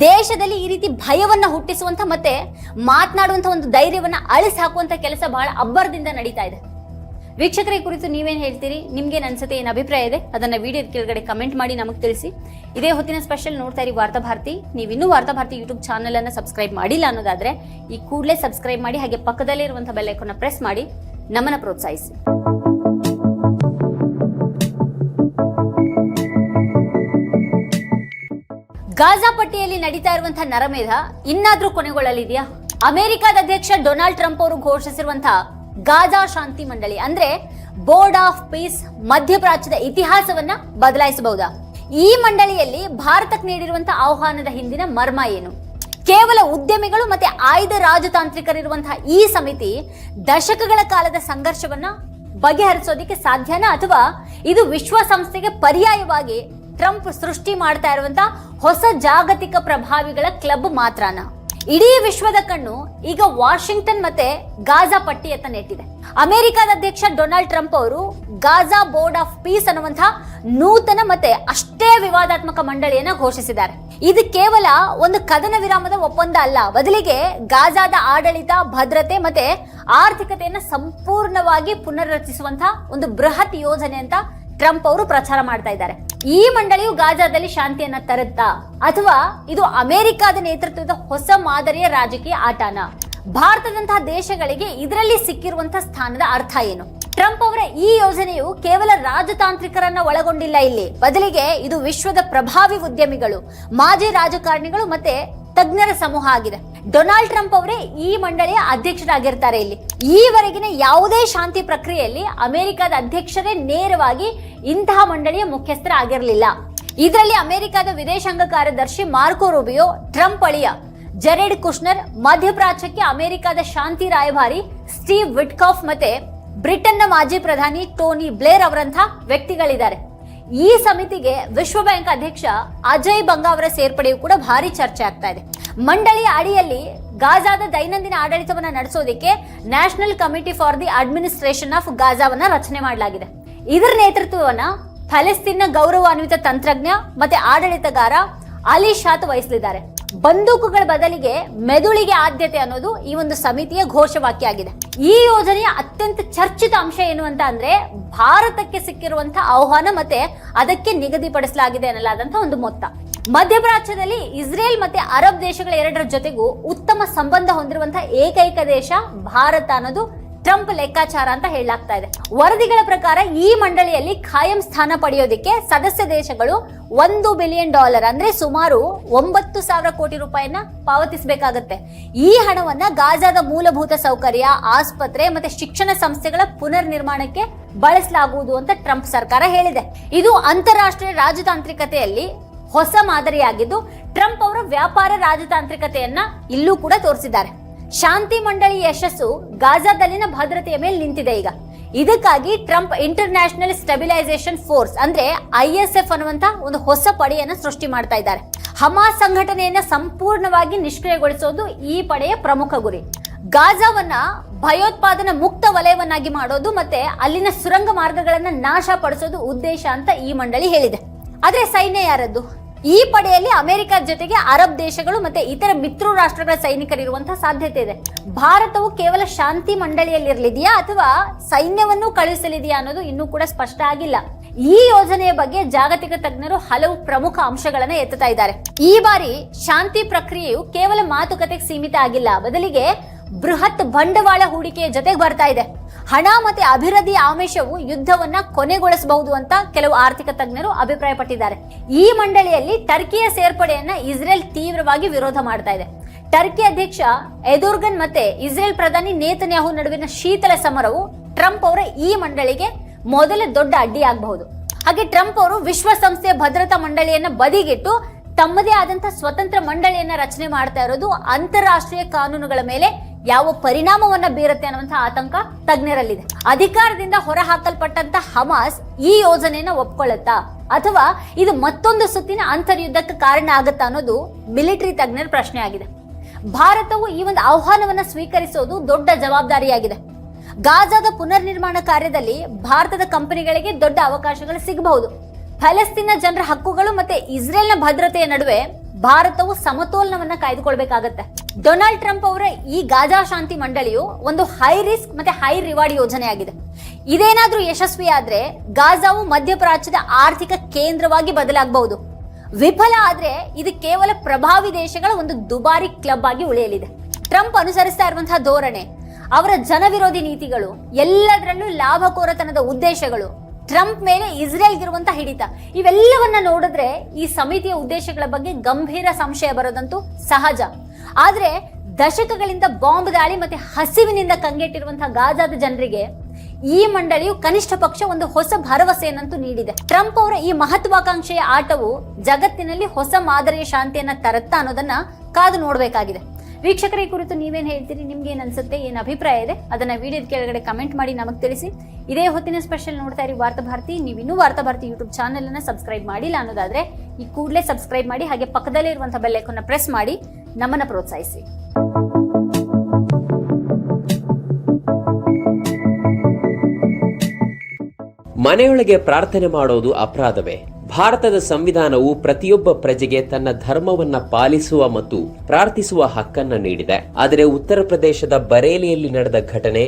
ದೇಶದಲ್ಲಿ ಈ ರೀತಿ ಭಯವನ್ನ ಹುಟ್ಟಿಸುವಂತ ಮತ್ತೆ ಮಾತನಾಡುವಂತ ಒಂದು ಧೈರ್ಯವನ್ನ ಅಳಿಸಿ ಹಾಕುವಂತ ಕೆಲಸ ಬಹಳ ಅಬ್ಬರದಿಂದ ನಡೀತಾ ಇದೆ. ವೀಕ್ಷಕರ ಕುರಿತು ನೀವೇನು ಹೇಳ್ತೀರಿ? ನಿಮ್ಗೆ ಅನ್ಸುತ್ತೆ, ಏನು ಅಭಿಪ್ರಾಯ ಇದೆ? ಅದನ್ನ ವಿಡಿಯೋ ಕೆಳಗಡೆ ಕಮೆಂಟ್ ಮಾಡಿ ನಮಗೆ ತಿಳಿಸಿ. ಇದೇ ಹೊತ್ತಿನ ಸ್ಪೆಷಲ್ ನೋಡ್ತಾ ಇರಿ ವಾರ್ತಾಭಾರತಿ ನೀವು ಇನ್ನೂ ವಾರ್ತಾ ಭಾರತಿ ಯೂಟ್ಯೂಬ್ ಚಾನಲ್ ಅನ್ನ ಸಬ್ಸ್ಕ್ರೈಬ್ ಮಾಡಿಲ್ಲ ಅನ್ನೋದಾದ್ರೆ, ಈ ಕೂಡಲೇ ಸಬ್ಸ್ಕ್ರೈಬ್ ಮಾಡಿ, ಹಾಗೆ ಪಕ್ಕದಲ್ಲಿ ಇರುವಂತಹ ಬೆಲ್ ಐಕಾನ್ ಪ್ರೆಸ್ ಮಾಡಿ, ನಮ್ಮನ್ನ ಪ್ರೋತ್ಸಾಹಿಸಿ. ಗಾಜಾ ಪಟ್ಟಿಯಲ್ಲಿ ನಡೀತಾ ಇರುವಂತಹ ನರಮೇಧ ಇನ್ನಾದ್ರೂ ಕೊನೆಗೊಳ್ಳಲಿದೆಯಾ? ಅಮೆರಿಕದ ಅಧ್ಯಕ್ಷ ಡೊನಾಲ್ಡ್ ಟ್ರಂಪ್ ಅವರು ಘೋಷಿಸಿರುವಂತಹ ಗಾಜಾ ಶಾಂತಿ ಮಂಡಳಿ ಅಂದ್ರೆ ಬೋರ್ಡ್ ಆಫ್ ಪೀಸ್ ಮಧ್ಯಪ್ರಾಚ್ಯದ ಇತಿಹಾಸವನ್ನ ಬದಲಾಯಿಸಬಹುದಾ? ಈ ಮಂಡಳಿಯಲ್ಲಿ ಭಾರತಕ್ಕೆ ನೀಡಿರುವಂತಹ ಆಹ್ವಾನದ ಹಿಂದಿನ ಮರ್ಮ ಏನು? ಕೇವಲ ಉದ್ಯಮಿಗಳು ಮತ್ತೆ ಆಯ್ದ ರಾಜತಾಂತ್ರಿಕರಿರುವಂತಹ ಈ ಸಮಿತಿ ದಶಕಗಳ ಕಾಲದ ಸಂಘರ್ಷವನ್ನ ಬಗೆಹರಿಸೋದಿಕ್ಕೆ ಸಾಧ್ಯನಾ? ಅಥವಾ ಇದು ವಿಶ್ವಸಂಸ್ಥೆಗೆ ಪರ್ಯಾಯವಾಗಿ ಟ್ರಂಪ್ ಸೃಷ್ಟಿ ಮಾಡ್ತಾ ಇರುವಂತಹ ಹೊಸ ಜಾಗತಿಕ ಪ್ರಭಾವಿಗಳ ಕ್ಲಬ್ ಮಾತ್ರನ? ಇಡೀ ವಿಶ್ವದ ಕಣ್ಣು ಈಗ ವಾಷಿಂಗ್ಟನ್ ಮತ್ತೆ ಗಾಜಾ ಪಟ್ಟಿಯತ್ತ ನೆಟ್ಟಿದೆ. ಅಮೆರಿಕದ ಅಧ್ಯಕ್ಷ ಡೊನಾಲ್ಡ್ ಟ್ರಂಪ್ ಅವರು ಗಾಜಾ ಬೋರ್ಡ್ ಆಫ್ ಪೀಸ್ ಅನ್ನುವಂತಹ ನೂತನ ಮತ್ತೆ ಅಷ್ಟೇ ವಿವಾದಾತ್ಮಕ ಮಂಡಳಿಯನ್ನ ಘೋಷಿಸಿದ್ದಾರೆ. ಇದು ಕೇವಲ ಒಂದು ಕದನ ವಿರಾಮದ ಒಪ್ಪಂದ ಅಲ್ಲ, ಬದಲಿಗೆ ಗಾಜಾದ ಆಡಳಿತ, ಭದ್ರತೆ ಮತ್ತೆ ಆರ್ಥಿಕತೆಯನ್ನ ಸಂಪೂರ್ಣವಾಗಿ ಪುನರ್ರಚಿಸುವಂತಹ ಒಂದು ಬೃಹತ್ ಯೋಜನೆ ಅಂತ ಟ್ರಂಪ್ ಅವರು ಪ್ರಚಾರ ಮಾಡ್ತಾ ಇದ್ದಾರೆ. ಈ ಮಂಡಳಿಯು ಗಾಜಾದಲ್ಲಿ ಶಾಂತಿಯನ್ನ ತರುತ್ತಾ? ಅಥವಾ ಇದು ಅಮೆರಿಕದ ನೇತೃತ್ವದ ಹೊಸ ಮಾದರಿಯ ರಾಜಕೀಯ ಆಟನ? ಭಾರತದಂತಹ ದೇಶಗಳಿಗೆ ಇದರಲ್ಲಿ ಸಿಕ್ಕಿರುವಂತಹ ಸ್ಥಾನದ ಅರ್ಥ ಏನು? ಟ್ರಂಪ್ ಅವರ ಈ ಯೋಜನೆಯು ಕೇವಲ ರಾಜತಾಂತ್ರಿಕರನ್ನ ಒಳಗೊಂಡಿಲ್ಲ ಇಲ್ಲಿ. ಬದಲಿಗೆ ಇದು ವಿಶ್ವದ ಪ್ರಭಾವಿ ಉದ್ಯಮಿಗಳು, ಮಾಜಿ ರಾಜಕಾರಣಿಗಳು ಮತ್ತೆ ತಜ್ಞರ ಸಮೂಹ ಆಗಿದೆ. ಡೊನಾಲ್ಡ್ ಟ್ರಂಪ್ ಅವರೇ ಈ ಮಂಡಳಿಯ ಅಧ್ಯಕ್ಷರಾಗಿರ್ತಾರೆ ಇಲ್ಲಿ. ಈವರೆಗಿನ ಯಾವುದೇ ಶಾಂತಿ ಪ್ರಕ್ರಿಯೆಯಲ್ಲಿ ಅಮೆರಿಕದ ಅಧ್ಯಕ್ಷರೇ ನೇರವಾಗಿ ಇಂತಹ ಮಂಡಳಿಯ ಮುಖ್ಯಸ್ಥರ ಆಗಿರಲಿಲ್ಲ ಇದರಲ್ಲಿ ಅಮೆರಿಕದ ವಿದೇಶಾಂಗ ಕಾರ್ಯದರ್ಶಿ ಮಾರ್ಕೋ ರೂಬಿಯೋ, ಟ್ರಂಪ್ ಅಳಿಯ ಜೆರೆಡ್ ಕುಶ್ನರ್ ಮಧ್ಯಪ್ರಾಚ್ಯಕ್ಕೆ ಅಮೆರಿಕದ ಶಾಂತಿ ರಾಯಭಾರಿ ಸ್ಟೀವ್ ವಿಟ್ಕಾಫ್ ಮತ್ತೆ ಬ್ರಿಟನ್ನ ಮಾಜಿ ಪ್ರಧಾನಿ ಟೋನಿ ಬ್ಲೇರ್ ಅವರಂತಹ ವ್ಯಕ್ತಿಗಳಿದ್ದಾರೆ. ಈ ಸಮಿತಿಗೆ ವಿಶ್ವ ಬ್ಯಾಂಕ್ ಅಧ್ಯಕ್ಷ ಅಜಯ್ ಬಂಗಾ ಅವರ ಸೇರ್ಪಡೆಯು ಕೂಡ ಭಾರಿ ಚರ್ಚೆ ಆಗ್ತಾ ಇದೆ. ಮಂಡಳಿಯ ಅಡಿಯಲ್ಲಿ ಗಾಜಾದ ದೈನಂದಿನ ಆಡಳಿತವನ್ನ ನಡೆಸೋದಕ್ಕೆ national committee for the administration of ಗಾಜಾವನ್ನ ರಚನೆ ಮಾಡಲಾಗಿದೆ. ಇದರ ನೇತೃತ್ವವನ್ನ ಫಲಸ್ತೀನ್ನ ಗೌರವಾನ್ವಿತ ತಂತ್ರಜ್ಞ ಮತ್ತೆ ಆಡಳಿತಗಾರ ಅಲಿ ಶಾತ್ ವಹಿಸಲಿದ್ದಾರೆ. ಬಂದೂಕುಗಳ ಬದಲಿಗೆ ಮೆದುಳಿಗೆ ಆದ್ಯತೆ ಅನ್ನೋದು ಈ ಒಂದು ಸಮಿತಿಯ ಘೋಷವಾಕ್ಯ ಆಗಿದೆ ಈ ಯೋಜನೆಯ ಅತ್ಯಂತ ಚರ್ಚಿತ ಅಂಶ ಏನು ಅಂತ ಅಂದ್ರೆ ಭಾರತಕ್ಕೆ ಸಿಕ್ಕಿರುವಂತಹ ಆಹ್ವಾನ ಮತ್ತೆ ಅದಕ್ಕೆ ನಿಗದಿಪಡಿಸಲಾಗಿದೆ ಎನ್ನಲಾದಂತಹ ಒಂದು ಮೊತ್ತ. ಮಧ್ಯಪ್ರಾಚ್ಯದಲ್ಲಿ ಇಸ್ರೇಲ್ ಮತ್ತೆ ಅರಬ್ ದೇಶಗಳ ಎರಡರ ಜೊತೆಗೂ ಉತ್ತಮ ಸಂಬಂಧ ಹೊಂದಿರುವಂತಹ ಏಕೈಕ ದೇಶ ಭಾರತ ಅನ್ನೋದು ಟ್ರಂಪ್ ಲೆಕ್ಕಾಚಾರ ಅಂತ ಹೇಳಲಾಗ್ತಾ ಇದೆ. ವರದಿಗಳ ಪ್ರಕಾರ ಈ ಮಂಡಳಿಯಲ್ಲಿ ಖಾಯಂ ಸ್ಥಾನ ಪಡೆಯೋದಕ್ಕೆ ಸದಸ್ಯ ದೇಶಗಳು ಒಂದು ಬಿಲಿಯನ್ ಡಾಲರ್ ಅಂದ್ರೆ ಸುಮಾರು ಒಂಬತ್ತು ಸಾವಿರ ಕೋಟಿ ರೂಪಾಯಿನ ಪಾವತಿಸಬೇಕಾಗತ್ತೆ. ಈ ಹಣವನ್ನ ಗಾಜಾದ ಮೂಲಭೂತ ಸೌಕರ್ಯ, ಆಸ್ಪತ್ರೆ ಮತ್ತೆ ಶಿಕ್ಷಣ ಸಂಸ್ಥೆಗಳ ಪುನರ್ ನಿರ್ಮಾಣಕ್ಕೆ ಬಳಸಲಾಗುವುದು ಅಂತ ಟ್ರಂಪ್ ಸರ್ಕಾರ ಹೇಳಿದೆ. ಇದು ಅಂತಾರಾಷ್ಟ್ರೀಯ ರಾಜತಾಂತ್ರಿಕತೆಯಲ್ಲಿ ಹೊಸ ಮಾದರಿಯಾಗಿದ್ದು ಟ್ರಂಪ್ ಅವರ ವ್ಯಾಪಾರ ರಾಜತಾಂತ್ರಿಕತೆಯನ್ನ ಇಲ್ಲೂ ಕೂಡ ತೋರಿಸಿದ್ದಾರೆ. ಶಾಂತಿ ಮಂಡಳಿ ಯಶಸ್ಸು ಗಾಜಾದಲ್ಲಿನ ಭದ್ರತೆಯ ಮೇಲೆ ನಿಂತಿದೆ ಈಗ. ಇದಕ್ಕಾಗಿ ಟ್ರಂಪ್ ಇಂಟರ್ನ್ಯಾಷನಲ್ ಸ್ಟೆಬಿಲೈಸೇಷನ್ ಫೋರ್ಸ್, ಅಂದ್ರೆ ಐಎಸ್ಎಫ್ ಅನ್ನುವಂತ ಒಂದು ಹೊಸ ಪಡೆಯನ್ನು ಸೃಷ್ಟಿ ಮಾಡ್ತಾ ಇದ್ದಾರೆ. ಹಮಾಸ್ ಸಂಘಟನೆಯನ್ನ ಸಂಪೂರ್ಣವಾಗಿ ನಿಷ್ಕ್ರಿಯಗೊಳಿಸೋದು ಈ ಪಡೆಯ ಪ್ರಮುಖ ಗುರಿ. ಗಾಜಾವನ್ನ ಭಯೋತ್ಪಾದನೆ ಮುಕ್ತ ವಲಯವನ್ನಾಗಿ ಮಾಡೋದು ಮತ್ತೆ ಅಲ್ಲಿನ ಸುರಂಗ ಮಾರ್ಗಗಳನ್ನ ನಾಶ ಪಡಿಸೋದು ಉದ್ದೇಶ ಅಂತ ಈ ಮಂಡಳಿ ಹೇಳಿದೆ. ಆದ್ರೆ ಸೈನ್ಯ ಯಾರದ್ದು? ಈ ಪಡೆಯಲ್ಲಿ ಅಮೆರಿಕ ಜೊತೆಗೆ ಅರಬ್ ದೇಶಗಳು ಮತ್ತೆ ಇತರ ಮಿತ್ರ ರಾಷ್ಟ್ರಗಳ ಸೈನಿಕರಿರುವಂತಹ ಸಾಧ್ಯತೆ ಇದೆ. ಭಾರತವು ಕೇವಲ ಶಾಂತಿ ಮಂಡಳಿಯಲ್ಲಿರಲಿದೆಯಾ ಅಥವಾ ಸೈನ್ಯವನ್ನು ಕಳುಹಿಸಲಿದೆಯಾ ಅನ್ನೋದು ಇನ್ನೂ ಕೂಡ ಸ್ಪಷ್ಟ ಆಗಿಲ್ಲ. ಈ ಯೋಜನೆಯ ಬಗ್ಗೆ ಜಾಗತಿಕ ತಜ್ಞರು ಹಲವು ಪ್ರಮುಖ ಅಂಶಗಳನ್ನ ಎತ್ತುತ್ತಾ ಇದ್ದಾರೆ. ಈ ಬಾರಿ ಶಾಂತಿ ಪ್ರಕ್ರಿಯೆಯು ಕೇವಲ ಮಾತುಕತೆಗೆ ಸೀಮಿತ ಆಗಿಲ್ಲ. ಬದಲಿಗೆ ಬೃಹತ್ ಬಂಡವಾಳ ಹೂಡಿಕೆಯ ಜೊತೆಗೆ ಬರ್ತಾ ಇದೆ. ಹಣ ಮತ್ತೆ ಅಭಿವೃದ್ಧಿ ಆಮಿಷವು ಯುದ್ಧವನ್ನ ಕೊನೆಗೊಳಿಸಬಹುದು ಅಂತ ಕೆಲವು ಆರ್ಥಿಕ ತಜ್ಞರು ಅಭಿಪ್ರಾಯಪಟ್ಟಿದ್ದಾರೆ. ಈ ಮಂಡಳಿಯಲ್ಲಿ ಟರ್ಕಿಯ ಸೇರ್ಪಡೆಯನ್ನ ಇಸ್ರೇಲ್ ತೀವ್ರವಾಗಿ ವಿರೋಧ ಮಾಡ್ತಾ ಇದೆ. ಟರ್ಕಿ ಅಧ್ಯಕ್ಷ ಎದುರ್ಗನ್ ಮತ್ತೆ ಇಸ್ರೇಲ್ ಪ್ರಧಾನಿ ನೇತನ್ಯಾಹು ನಡುವಿನ ಶೀತಲ ಸಮರವು ಟ್ರಂಪ್ ಅವರ ಈ ಮಂಡಳಿಗೆ ಮೊದಲ ದೊಡ್ಡ ಅಡ್ಡಿಯಾಗಬಹುದು ಹಾಗೆ ಟ್ರಂಪ್ ಅವರು ವಿಶ್ವಸಂಸ್ಥೆಯ ಭದ್ರತಾ ಮಂಡಳಿಯನ್ನ ಬದಿಗಿಟ್ಟು ತಮ್ಮದೇ ಆದಂತಹ ಸ್ವತಂತ್ರ ಮಂಡಳಿಯನ್ನ ರಚನೆ ಮಾಡ್ತಾ ಇರೋದು ಅಂತಾರಾಷ್ಟ್ರೀಯ ಕಾನೂನುಗಳ ಮೇಲೆ ಯಾವ ಪರಿಣಾಮವನ್ನ ಬೀರುತ್ತೆ ಅನ್ನುವಂತ ಆತಂಕ ತಜ್ಞರಲ್ಲಿದೆ. ಅಧಿಕಾರದಿಂದ ಹೊರ ಹಾಕಲ್ಪಟ್ಟಂತ ಹಮಾಸ್ ಈ ಯೋಜನೆಯನ್ನ ಒಪ್ಕೊಳ್ಳುತ್ತಾ? ಅಥವಾ ಇದು ಮತ್ತೊಂದು ಸುತ್ತಿನ ಅಂತರ್ಯುದ್ಧಕ್ಕೆ ಕಾರಣ ಆಗುತ್ತಾ ಅನ್ನೋದು ಮಿಲಿಟರಿ ತಜ್ಞರ ಪ್ರಶ್ನೆ ಆಗಿದೆ. ಭಾರತವು ಈ ಒಂದು ಆಹ್ವಾನವನ್ನ ಸ್ವೀಕರಿಸೋದು ದೊಡ್ಡ ಜವಾಬ್ದಾರಿಯಾಗಿದೆ. ಗಾಜಾದ ಪುನರ್ ನಿರ್ಮಾಣ ಕಾರ್ಯದಲ್ಲಿ ಭಾರತದ ಕಂಪನಿಗಳಿಗೆ ದೊಡ್ಡ ಅವಕಾಶಗಳು ಸಿಗಬಹುದು. ಫಲಸ್ತೀನ ಜನರ ಹಕ್ಕುಗಳು ಮತ್ತೆ ಇಸ್ರೇಲ್ನ ಭದ್ರತೆಯ ನಡುವೆ ಭಾರತವು ಸಮತೋಲನವನ್ನ ಕಾಯ್ದುಕೊಳ್ಬೇಕಾಗತ್ತೆ. ಡೊನಾಲ್ಡ್ ಟ್ರಂಪ್ ಅವರ ಈ ಗಾಜಾ ಶಾಂತಿ ಮಂಡಳಿಯು ಒಂದು ಹೈ ರಿಸ್ಕ್ ಮತ್ತೆ ಹೈ ರಿವಾರ್ಡ್ ಯೋಜನೆಯಾಗಿದೆ ಇದೇನಾದ್ರೂ ಯಶಸ್ವಿ ಆದ್ರೆ ಗಾಜಾವು ಮಧ್ಯಪ್ರಾಚ್ಯದ ಆರ್ಥಿಕ ಕೇಂದ್ರವಾಗಿ ಬದಲಾಗಬಹುದು. ವಿಫಲ ಆದ್ರೆ ಇದು ಕೇವಲ ಪ್ರಭಾವಿ ದೇಶಗಳ ಒಂದು ದುಬಾರಿ ಕ್ಲಬ್ ಆಗಿ ಉಳಿಯಲಿದೆ. ಟ್ರಂಪ್ ಅನುಸರಿಸ್ತಾ ಇರುವಂತಹ ಧೋರಣೆ, ಅವರ ಜನವಿರೋಧಿ ನೀತಿಗಳು, ಎಲ್ಲದರಲ್ಲೂ ಲಾಭಕೋರತನದ ಉದ್ದೇಶಗಳು ಟ್ರಂಪ್ ಮೇಲೆ ಇಸ್ರೇಲ್ಗಿರುವಂತಹ ಹಿಡಿತ. ಇವೆಲ್ಲವನ್ನ ನೋಡಿದ್ರೆ ಈ ಸಮಿತಿಯ ಉದ್ದೇಶಗಳ ಬಗ್ಗೆ ಗಂಭೀರ ಸಂಶಯ ಬರೋದಂತೂ ಸಹಜ. ಆದ್ರೆ ದಶಕಗಳಿಂದ ಬಾಂಬ್ ದಾಳಿ ಮತ್ತೆ ಹಸಿವಿನಿಂದ ಕಂಗೆಟ್ಟಿರುವಂತಹ ಗಾಜಾದ ಜನರಿಗೆ ಈ ಮಂಡಳಿಯು ಕನಿಷ್ಠ ಪಕ್ಷ ಒಂದು ಹೊಸ ಭರವಸೆಯನ್ನಂತೂ ನೀಡಿದೆ. ಟ್ರಂಪ್ ಅವರ ಈ ಮಹತ್ವಾಕಾಂಕ್ಷೆಯ ಆಟವು ಜಗತ್ತಿನಲ್ಲಿ ಹೊಸ ಮಾದರಿಯ ಶಾಂತಿಯನ್ನ ತರತ್ತಾ ಅನ್ನೋದನ್ನ ಕಾದು ನೋಡಬೇಕಾಗಿದೆ. ವೀಕ್ಷಕರ, ಈ ಕುರಿತು ನೀವೇನು ಹೇಳ್ತೀರಿ? ನಿಮ್ಗೆ ಏನು ಅನ್ಸುತ್ತೆ? ಏನು ಅಭಿಪ್ರಾಯ ಇದೆ? ಅದನ್ನ ವಿಡಿಯೋದ ಕೆಳಗಡೆ ಕಮೆಂಟ್ ಮಾಡಿ ನಮಗೆ ತಿಳಿಸಿ. ಇದೇ ಹೊತ್ತಿನ ಸ್ಪೆಷಲ್ ನೋಡ್ತಾ ಇರಿ ವಾರ್ತಾ ಭಾರತಿ. ನೀವು ಇನ್ನೂ ವಾರ್ತಾ ಭಾರತಿ ಯೂಟ್ಯೂಬ್ ಚಾನೆಲ್ ಅನ್ನ ಸಬ್ಸ್ಕ್ರೈಬ್ ಮಾಡಿಲ್ಲ ಅನ್ನೋದಾದ್ರೆ, ಈ ಕೂಡಲೇ ಸಬ್ಸ್ಕ್ರೈಬ್ ಮಾಡಿ, ಹಾಗೆ ಪಕ್ಕದಲ್ಲೇ ಇರುವಂತಹ ಬೆಲ್ ಐಕಾನ್ನ ಪ್ರೆಸ್ ಮಾಡಿ, ನಮ್ಮನ್ನ ಪ್ರೋತ್ಸಾಹಿಸಿ. ಮನೆಯೊಳಗೆ ಪ್ರಾರ್ಥನೆ ಮಾಡೋದು ಅಪರಾಧವೇ? ಭಾರತದ ಸಂವಿಧಾನವು ಪ್ರತಿಯೊಬ್ಬ ಪ್ರಜೆಗೆ ತನ್ನ ಧರ್ಮವನ್ನ ಪಾಲಿಸುವ ಮತ್ತು ಪ್ರಾರ್ಥಿಸುವ ಹಕ್ಕನ್ನ ನೀಡಿದೆ. ಆದರೆ ಉತ್ತರ ಪ್ರದೇಶದ ಬರೇಲಿಯಲ್ಲಿ ನಡೆದ ಘಟನೆ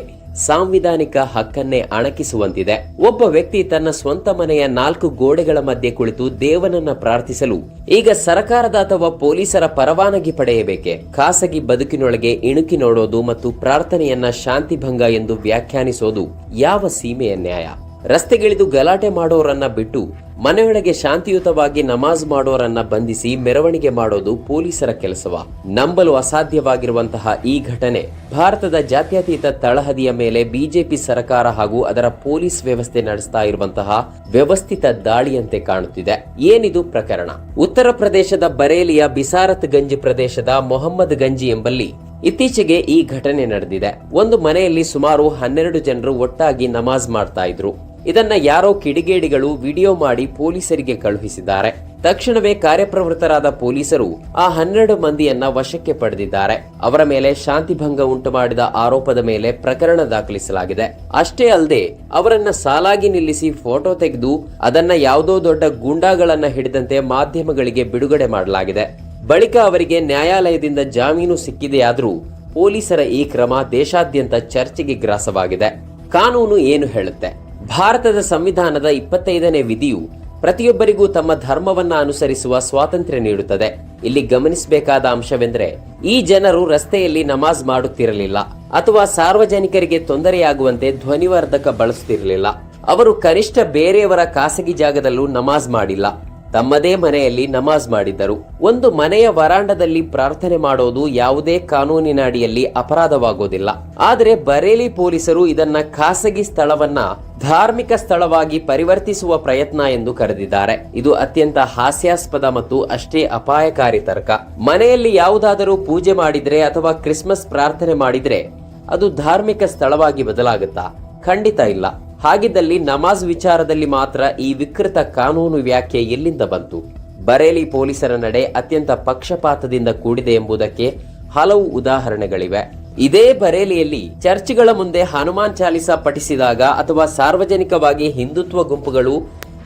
ಸಾಂವಿಧಾನಿಕ ಹಕ್ಕನ್ನೇ ಅಣಕಿಸುವಂತಿದೆ. ಒಬ್ಬ ವ್ಯಕ್ತಿ ತನ್ನ ಸ್ವಂತ ಮನೆಯ ನಾಲ್ಕು ಗೋಡೆಗಳ ಮಧ್ಯೆ ಕುಳಿತು ದೇವನನ್ನ ಪ್ರಾರ್ಥಿಸಲು, ಈಗ ಸರಕಾರದ ಅಥವಾ ಪೊಲೀಸರ ಪರವಾನಗಿ ಪಡೆಯಬೇಕೆ? ಖಾಸಗಿ ಬದುಕಿನೊಳಗೆ ಇಣುಕಿ ನೋಡೋದು ಮತ್ತು ಪ್ರಾರ್ಥನೆಯನ್ನ ಶಾಂತಿಭಂಗ ಎಂದು ವ್ಯಾಖ್ಯಾನಿಸೋದು ಯಾವ ಸೀಮೆಯ ನ್ಯಾಯ? ರಸ್ತೆಗಿಳಿದು ಗಲಾಟೆ ಮಾಡೋರನ್ನ ಬಿಟ್ಟು ಮನೆಯೊಳಗೆ ಶಾಂತಿಯುತವಾಗಿ ನಮಾಜ್ ಮಾಡೋರನ್ನ ಬಂಧಿಸಿ ಮೆರವಣಿಗೆ ಮಾಡೋದು ಪೊಲೀಸರ ಕೆಲಸವ. ನಂಬಲು ಅಸಾಧ್ಯವಾಗಿರುವಂತಹ ಈ ಘಟನೆ ಭಾರತದ ಜಾತ್ಯತೀತ ತಳಹದಿಯ ಮೇಲೆ ಬಿಜೆಪಿ ಸರ್ಕಾರ ಹಾಗೂ ಅದರ ಪೊಲೀಸ್ ವ್ಯವಸ್ಥೆ ನಡೆಸ್ತಾ ಇರುವಂತಹ ವ್ಯವಸ್ಥಿತ ದಾಳಿಯಂತೆ ಕಾಣುತ್ತಿದೆ. ಏನಿದು ಪ್ರಕರಣ? ಉತ್ತರ ಪ್ರದೇಶದ ಬರೇಲಿಯ ಬಿಸಾರತ್ ಗಂಜಿ ಪ್ರದೇಶದ ಮೊಹಮ್ಮದ್ ಗಂಜಿ ಎಂಬಲ್ಲಿ ಇತ್ತೀಚೆಗೆ ಈ ಘಟನೆ ನಡೆದಿದೆ. ಒಂದು ಮನೆಯಲ್ಲಿ ಸುಮಾರು ಹನ್ನೆರಡು ಜನರು ಒಟ್ಟಾಗಿ ನಮಾಜ್ ಮಾಡ್ತಾ ಇದ್ರು. ಇದನ್ನ ಯಾರೋ ಕಿಡಿಗೇಡಿಗಳು ವಿಡಿಯೋ ಮಾಡಿ ಪೊಲೀಸರಿಗೆ ಕಳುಹಿಸಿದ್ದಾರೆ. ತಕ್ಷಣವೇ ಕಾರ್ಯಪ್ರವೃತ್ತರಾದ ಪೊಲೀಸರು ಆ ಹನ್ನೆರಡು ಮಂದಿಯನ್ನ ವಶಕ್ಕೆ ಪಡೆದಿದ್ದಾರೆ. ಅವರ ಮೇಲೆ ಶಾಂತಿಭಂಗ ಉಂಟು ಮಾಡಿದ ಆರೋಪದ ಮೇಲೆ ಪ್ರಕರಣ ದಾಖಲಿಸಲಾಗಿದೆ. ಅಷ್ಟೇ ಅಲ್ಲದೆ, ಅವರನ್ನ ಸಾಲಾಗಿ ನಿಲ್ಲಿಸಿ ಫೋಟೋ ತೆಗೆದು ಅದನ್ನ ಯಾವುದೋ ದೊಡ್ಡ ಗೂಂಡಾಗಳನ್ನ ಹಿಡಿದಂತೆ ಮಾಧ್ಯಮಗಳಿಗೆ ಬಿಡುಗಡೆ ಮಾಡಲಾಗಿದೆ. ಬಳಿಕ ಅವರಿಗೆ ನ್ಯಾಯಾಲಯದಿಂದ ಜಾಮೀನು ಸಿಕ್ಕಿದೆಯಾದರೂ ಪೊಲೀಸರ ಈ ಕ್ರಮ ದೇಶಾದ್ಯಂತ ಚರ್ಚೆಗೆ ಗ್ರಾಸವಾಗಿದೆ. ಕಾನೂನು ಏನು ಹೇಳುತ್ತೆ? ಭಾರತದ ಸಂವಿಧಾನದ ಇಪ್ಪತ್ತೈದನೇ ವಿಧಿಯು ಪ್ರತಿಯೊಬ್ಬರಿಗೂ ತಮ್ಮ ಧರ್ಮವನ್ನ ಅನುಸರಿಸುವ ಸ್ವಾತಂತ್ರ್ಯ ನೀಡುತ್ತದೆ. ಇಲ್ಲಿ ಗಮನಿಸಬೇಕಾದ ಅಂಶವೆಂದರೆ, ಈ ಜನರು ರಸ್ತೆಯಲ್ಲಿ ನಮಾಜ್ ಮಾಡುತ್ತಿರಲಿಲ್ಲ ಅಥವಾ ಸಾರ್ವಜನಿಕರಿಗೆ ತೊಂದರೆಯಾಗುವಂತೆ ಧ್ವನಿವರ್ಧಕ ಬಳಸುತ್ತಿರಲಿಲ್ಲ. ಅವರು ಕನಿಷ್ಠ ಬೇರೆಯವರ ಖಾಸಗಿ ಜಾಗದಲ್ಲೂ ನಮಾಜ್ ಮಾಡಿಲ್ಲ. ತಮ್ಮದೇ ಮನೆಯಲ್ಲಿ ನಮಾಜ್ ಮಾಡಿದ್ದರು. ಒಂದು ಮನೆಯ ವರಾಂಡದಲ್ಲಿ ಪ್ರಾರ್ಥನೆ ಮಾಡೋದು ಯಾವುದೇ ಕಾನೂನಿನ ಅಡಿಯಲ್ಲಿ ಅಪರಾಧವಾಗೋದಿಲ್ಲ. ಆದರೆ ಬರೇಲಿ ಪೊಲೀಸರು ಇದನ್ನ ಖಾಸಗಿ ಸ್ಥಳವನ್ನ ಧಾರ್ಮಿಕ ಸ್ಥಳವಾಗಿ ಪರಿವರ್ತಿಸುವ ಪ್ರಯತ್ನ ಎಂದು ಕರೆದಿದ್ದಾರೆ. ಇದು ಅತ್ಯಂತ ಹಾಸ್ಯಾಸ್ಪದ ಮತ್ತು ಅಷ್ಟೇ ಅಪಾಯಕಾರಿ ತರ್ಕ. ಮನೆಯಲ್ಲಿ ಯಾವುದಾದರೂ ಪೂಜೆ ಮಾಡಿದ್ರೆ ಅಥವಾ ಕ್ರಿಸ್ಮಸ್ ಪ್ರಾರ್ಥನೆ ಮಾಡಿದ್ರೆ ಅದು ಧಾರ್ಮಿಕ ಸ್ಥಳವಾಗಿ ಬದಲಾಗುತ್ತಾ? ಖಂಡಿತ ಇಲ್ಲ. ಹಾಗಿದ್ದಲ್ಲಿ ನಮಾಜ್ ವಿಚಾರದಲ್ಲಿ ಮಾತ್ರ ಈ ವಿಕೃತ ಕಾನೂನು ವ್ಯಾಖ್ಯೆ ಎಲ್ಲಿಂದ ಬಂತು? ಬರೇಲಿ ಪೊಲೀಸರ ನಡೆ ಅತ್ಯಂತ ಪಕ್ಷಪಾತದಿಂದ ಕೂಡಿದೆ ಎಂಬುದಕ್ಕೆ ಹಲವು ಉದಾಹರಣೆಗಳಿವೆ. ಇದೇ ಬರೇಲಿಯಲ್ಲಿ ಚರ್ಚ್ಗಳ ಮುಂದೆ ಹನುಮಾನ್ ಚಾಲಿಸ ಪಠಿಸಿದಾಗ ಅಥವಾ ಸಾರ್ವಜನಿಕವಾಗಿ ಹಿಂದುತ್ವ ಗುಂಪುಗಳು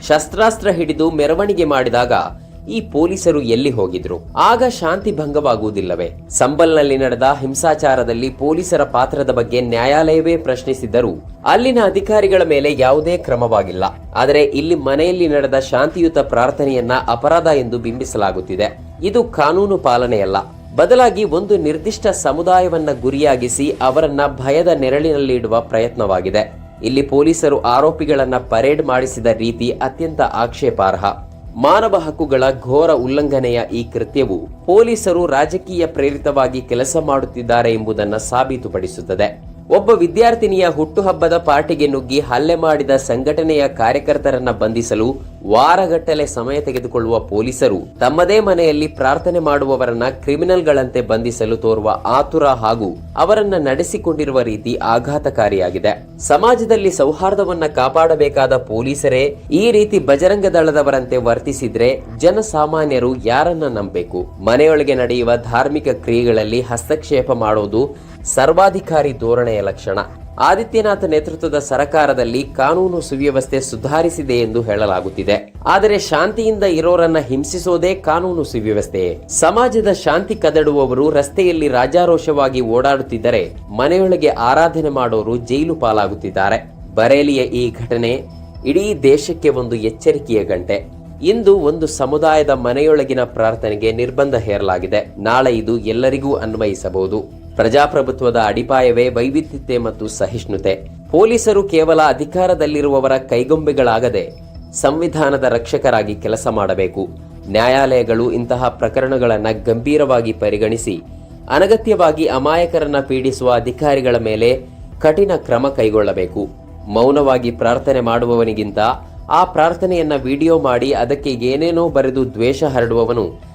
ಶಸ್ತ್ರಾಸ್ತ್ರ ಹಿಡಿದು ಮೆರವಣಿಗೆ ಮಾಡಿದಾಗ ಈ ಪೊಲೀಸರು ಎಲ್ಲಿ ಹೋಗಿದ್ರು? ಆಗ ಶಾಂತಿ ಭಂಗವಾಗುವುದಿಲ್ಲವೇ? ಸಂಬಲ್ನಲ್ಲಿ ನಡೆದ ಹಿಂಸಾಚಾರದಲ್ಲಿ ಪೊಲೀಸರ ಪಾತ್ರದ ಬಗ್ಗೆ ನ್ಯಾಯಾಲಯವೇ ಪ್ರಶ್ನಿಸಿದ್ದರೂ, ಅಲ್ಲಿನ ಅಧಿಕಾರಿಗಳ ಮೇಲೆ ಯಾವುದೇ ಕ್ರಮವಾಗಿಲ್ಲ. ಆದರೆ ಇಲ್ಲಿ ಮನೆಯಲ್ಲಿ ನಡೆದ ಶಾಂತಿಯುತ ಪ್ರಾರ್ಥನೆಯನ್ನ ಅಪರಾಧ ಎಂದು ಬಿಂಬಿಸಲಾಗುತ್ತಿದೆ. ಇದು ಕಾನೂನು ಪಾಲನೆಯಲ್ಲ. ಬದಲಾಗಿ ಒಂದು ನಿರ್ದಿಷ್ಟ ಸಮುದಾಯವನ್ನ ಗುರಿಯಾಗಿಸಿ ಅವರನ್ನ ಭಯದ ನೆರಳಿನಲ್ಲಿ ಇಡುವ ಪ್ರಯತ್ನವಾಗಿದೆ. ಇಲ್ಲಿ ಪೊಲೀಸರು ಆರೋಪಿಗಳನ್ನ ಪರೇಡ್ ಮಾಡಿಸಿದ ರೀತಿ ಅತ್ಯಂತ ಆಕ್ಷೇಪಾರ್ಹ. ಮಾನವ ಹಕ್ಕುಗಳ ಘೋರ ಉಲ್ಲಂಘನೆಯ ಈ ಕೃತ್ಯವು ಪೊಲೀಸರು ರಾಜಕೀಯ ಪ್ರೇರಿತವಾಗಿ ಕೆಲಸ ಮಾಡುತ್ತಿದ್ದಾರೆ ಎಂಬುದನ್ನು ಸಾಬೀತುಪಡಿಸುತ್ತದೆ. ಒಬ್ಬ ವಿದ್ಯಾರ್ಥಿನಿಯ ಹುಟ್ಟುಹಬ್ಬದ ಪಾರ್ಟಿಗೆ ನುಗ್ಗಿ ಹಲ್ಲೆ ಮಾಡಿದ ಸಂಘಟನೆಯ ಕಾರ್ಯಕರ್ತರನ್ನ ಬಂಧಿಸಲು ವಾರಗಟ್ಟಲೆ ಸಮಯ ತೆಗೆದುಕೊಳ್ಳುವ ಪೊಲೀಸರು. ತಮ್ಮದೇ ಮನೆಯಲ್ಲಿ ಪ್ರಾರ್ಥನೆ ಮಾಡುವವರನ್ನ ಕ್ರಿಮಿನಲ್ಗಳಂತೆ ಬಂಧಿಸಲು ತೋರುವ ಆತುರ ಹಾಗೂ ಅವರನ್ನ ನಡೆಸಿಕೊಂಡಿರುವ ರೀತಿ ಆಘಾತಕಾರಿಯಾಗಿದೆ. ಸಮಾಜದಲ್ಲಿ ಸೌಹಾರ್ದವನ್ನ ಕಾಪಾಡಬೇಕಾದ ಪೊಲೀಸರೇ ಈ ರೀತಿ ಬಜರಂಗ ದಳದವರಂತೆ ವರ್ತಿಸಿದ್ರೆ ಜನಸಾಮಾನ್ಯರು ಯಾರನ್ನ ನಂಬಬೇಕು? ಮನೆಯೊಳಗೆ ನಡೆಯುವ ಧಾರ್ಮಿಕ ಕ್ರಿಯೆಗಳಲ್ಲಿ ಹಸ್ತಕ್ಷೇಪ ಮಾಡೋದು ಸರ್ವಾಧಿಕಾರಿ ಧೋರಣೆಯ ಲಕ್ಷಣ. ಆದಿತ್ಯನಾಥ್ ನೇತೃತ್ವದ ಸರಕಾರದಲ್ಲಿ ಕಾನೂನು ಸುವ್ಯವಸ್ಥೆ ಸುಧಾರಿಸಿದೆ ಎಂದು ಹೇಳಲಾಗುತ್ತಿದೆ. ಆದರೆ ಶಾಂತಿಯಿಂದ ಇರೋರನ್ನ ಹಿಂಸಿಸೋದೇ ಕಾನೂನು ಸುವ್ಯವಸ್ಥೆಯೇ ಸಮಾಜದ ಶಾಂತಿ ಕದಡುವವರು ರಸ್ತೆಯಲ್ಲಿ ರಾಜಾರೋಷವಾಗಿ ಓಡಾಡುತ್ತಿದ್ದರೆ ಮನೆಯೊಳಗೆ ಆರಾಧನೆ ಮಾಡೋರು ಜೈಲು ಪಾಲಾಗುತ್ತಿದ್ದಾರೆ. ಬರೇಲಿಯ ಈ ಘಟನೆ ಇಡೀ ದೇಶಕ್ಕೆ ಒಂದು ಎಚ್ಚರಿಕೆಯ ಗಂಟೆ. ಇಂದು ಒಂದು ಸಮುದಾಯದ ಮನೆಯೊಳಗಿನ ಪ್ರಾರ್ಥನೆಗೆ ನಿರ್ಬಂಧ ಹೇರಲಾಗಿದೆ. ನಾಳೆ ಇದು ಎಲ್ಲರಿಗೂ ಅನ್ವಯಿಸಬಹುದು. ಪ್ರಜಾಪ್ರಭುತ್ವದ ಅಡಿಪಾಯವೇ ವೈವಿಧ್ಯತೆ ಮತ್ತು ಸಹಿಷ್ಣುತೆ. ಪೊಲೀಸರು ಕೇವಲ ಅಧಿಕಾರದಲ್ಲಿರುವವರ ಕೈಗೊಂಬೆಗಳಾಗದೆ ಸಂವಿಧಾನದ ರಕ್ಷಕರಾಗಿ ಕೆಲಸ ಮಾಡಬೇಕು. ನ್ಯಾಯಾಲಯಗಳು ಇಂತಹ ಪ್ರಕರಣಗಳನ್ನು ಗಂಭೀರವಾಗಿ ಪರಿಗಣಿಸಿ, ಅನಗತ್ಯವಾಗಿ ಅಮಾಯಕರನ್ನ ಪೀಡಿಸುವ ಅಧಿಕಾರಿಗಳ ಮೇಲೆ ಕಠಿಣ ಕ್ರಮ ಕೈಗೊಳ್ಳಬೇಕು. ಮೌನವಾಗಿ ಪ್ರಾರ್ಥನೆ ಮಾಡುವವನಿಗಿಂತ ಆ ಪ್ರಾರ್ಥನೆಯನ್ನ ವಿಡಿಯೋ ಮಾಡಿ ಅದಕ್ಕೆ ಏನೇನೋ ಬರೆದು ದ್ವೇಷ ಹರಡುವವನು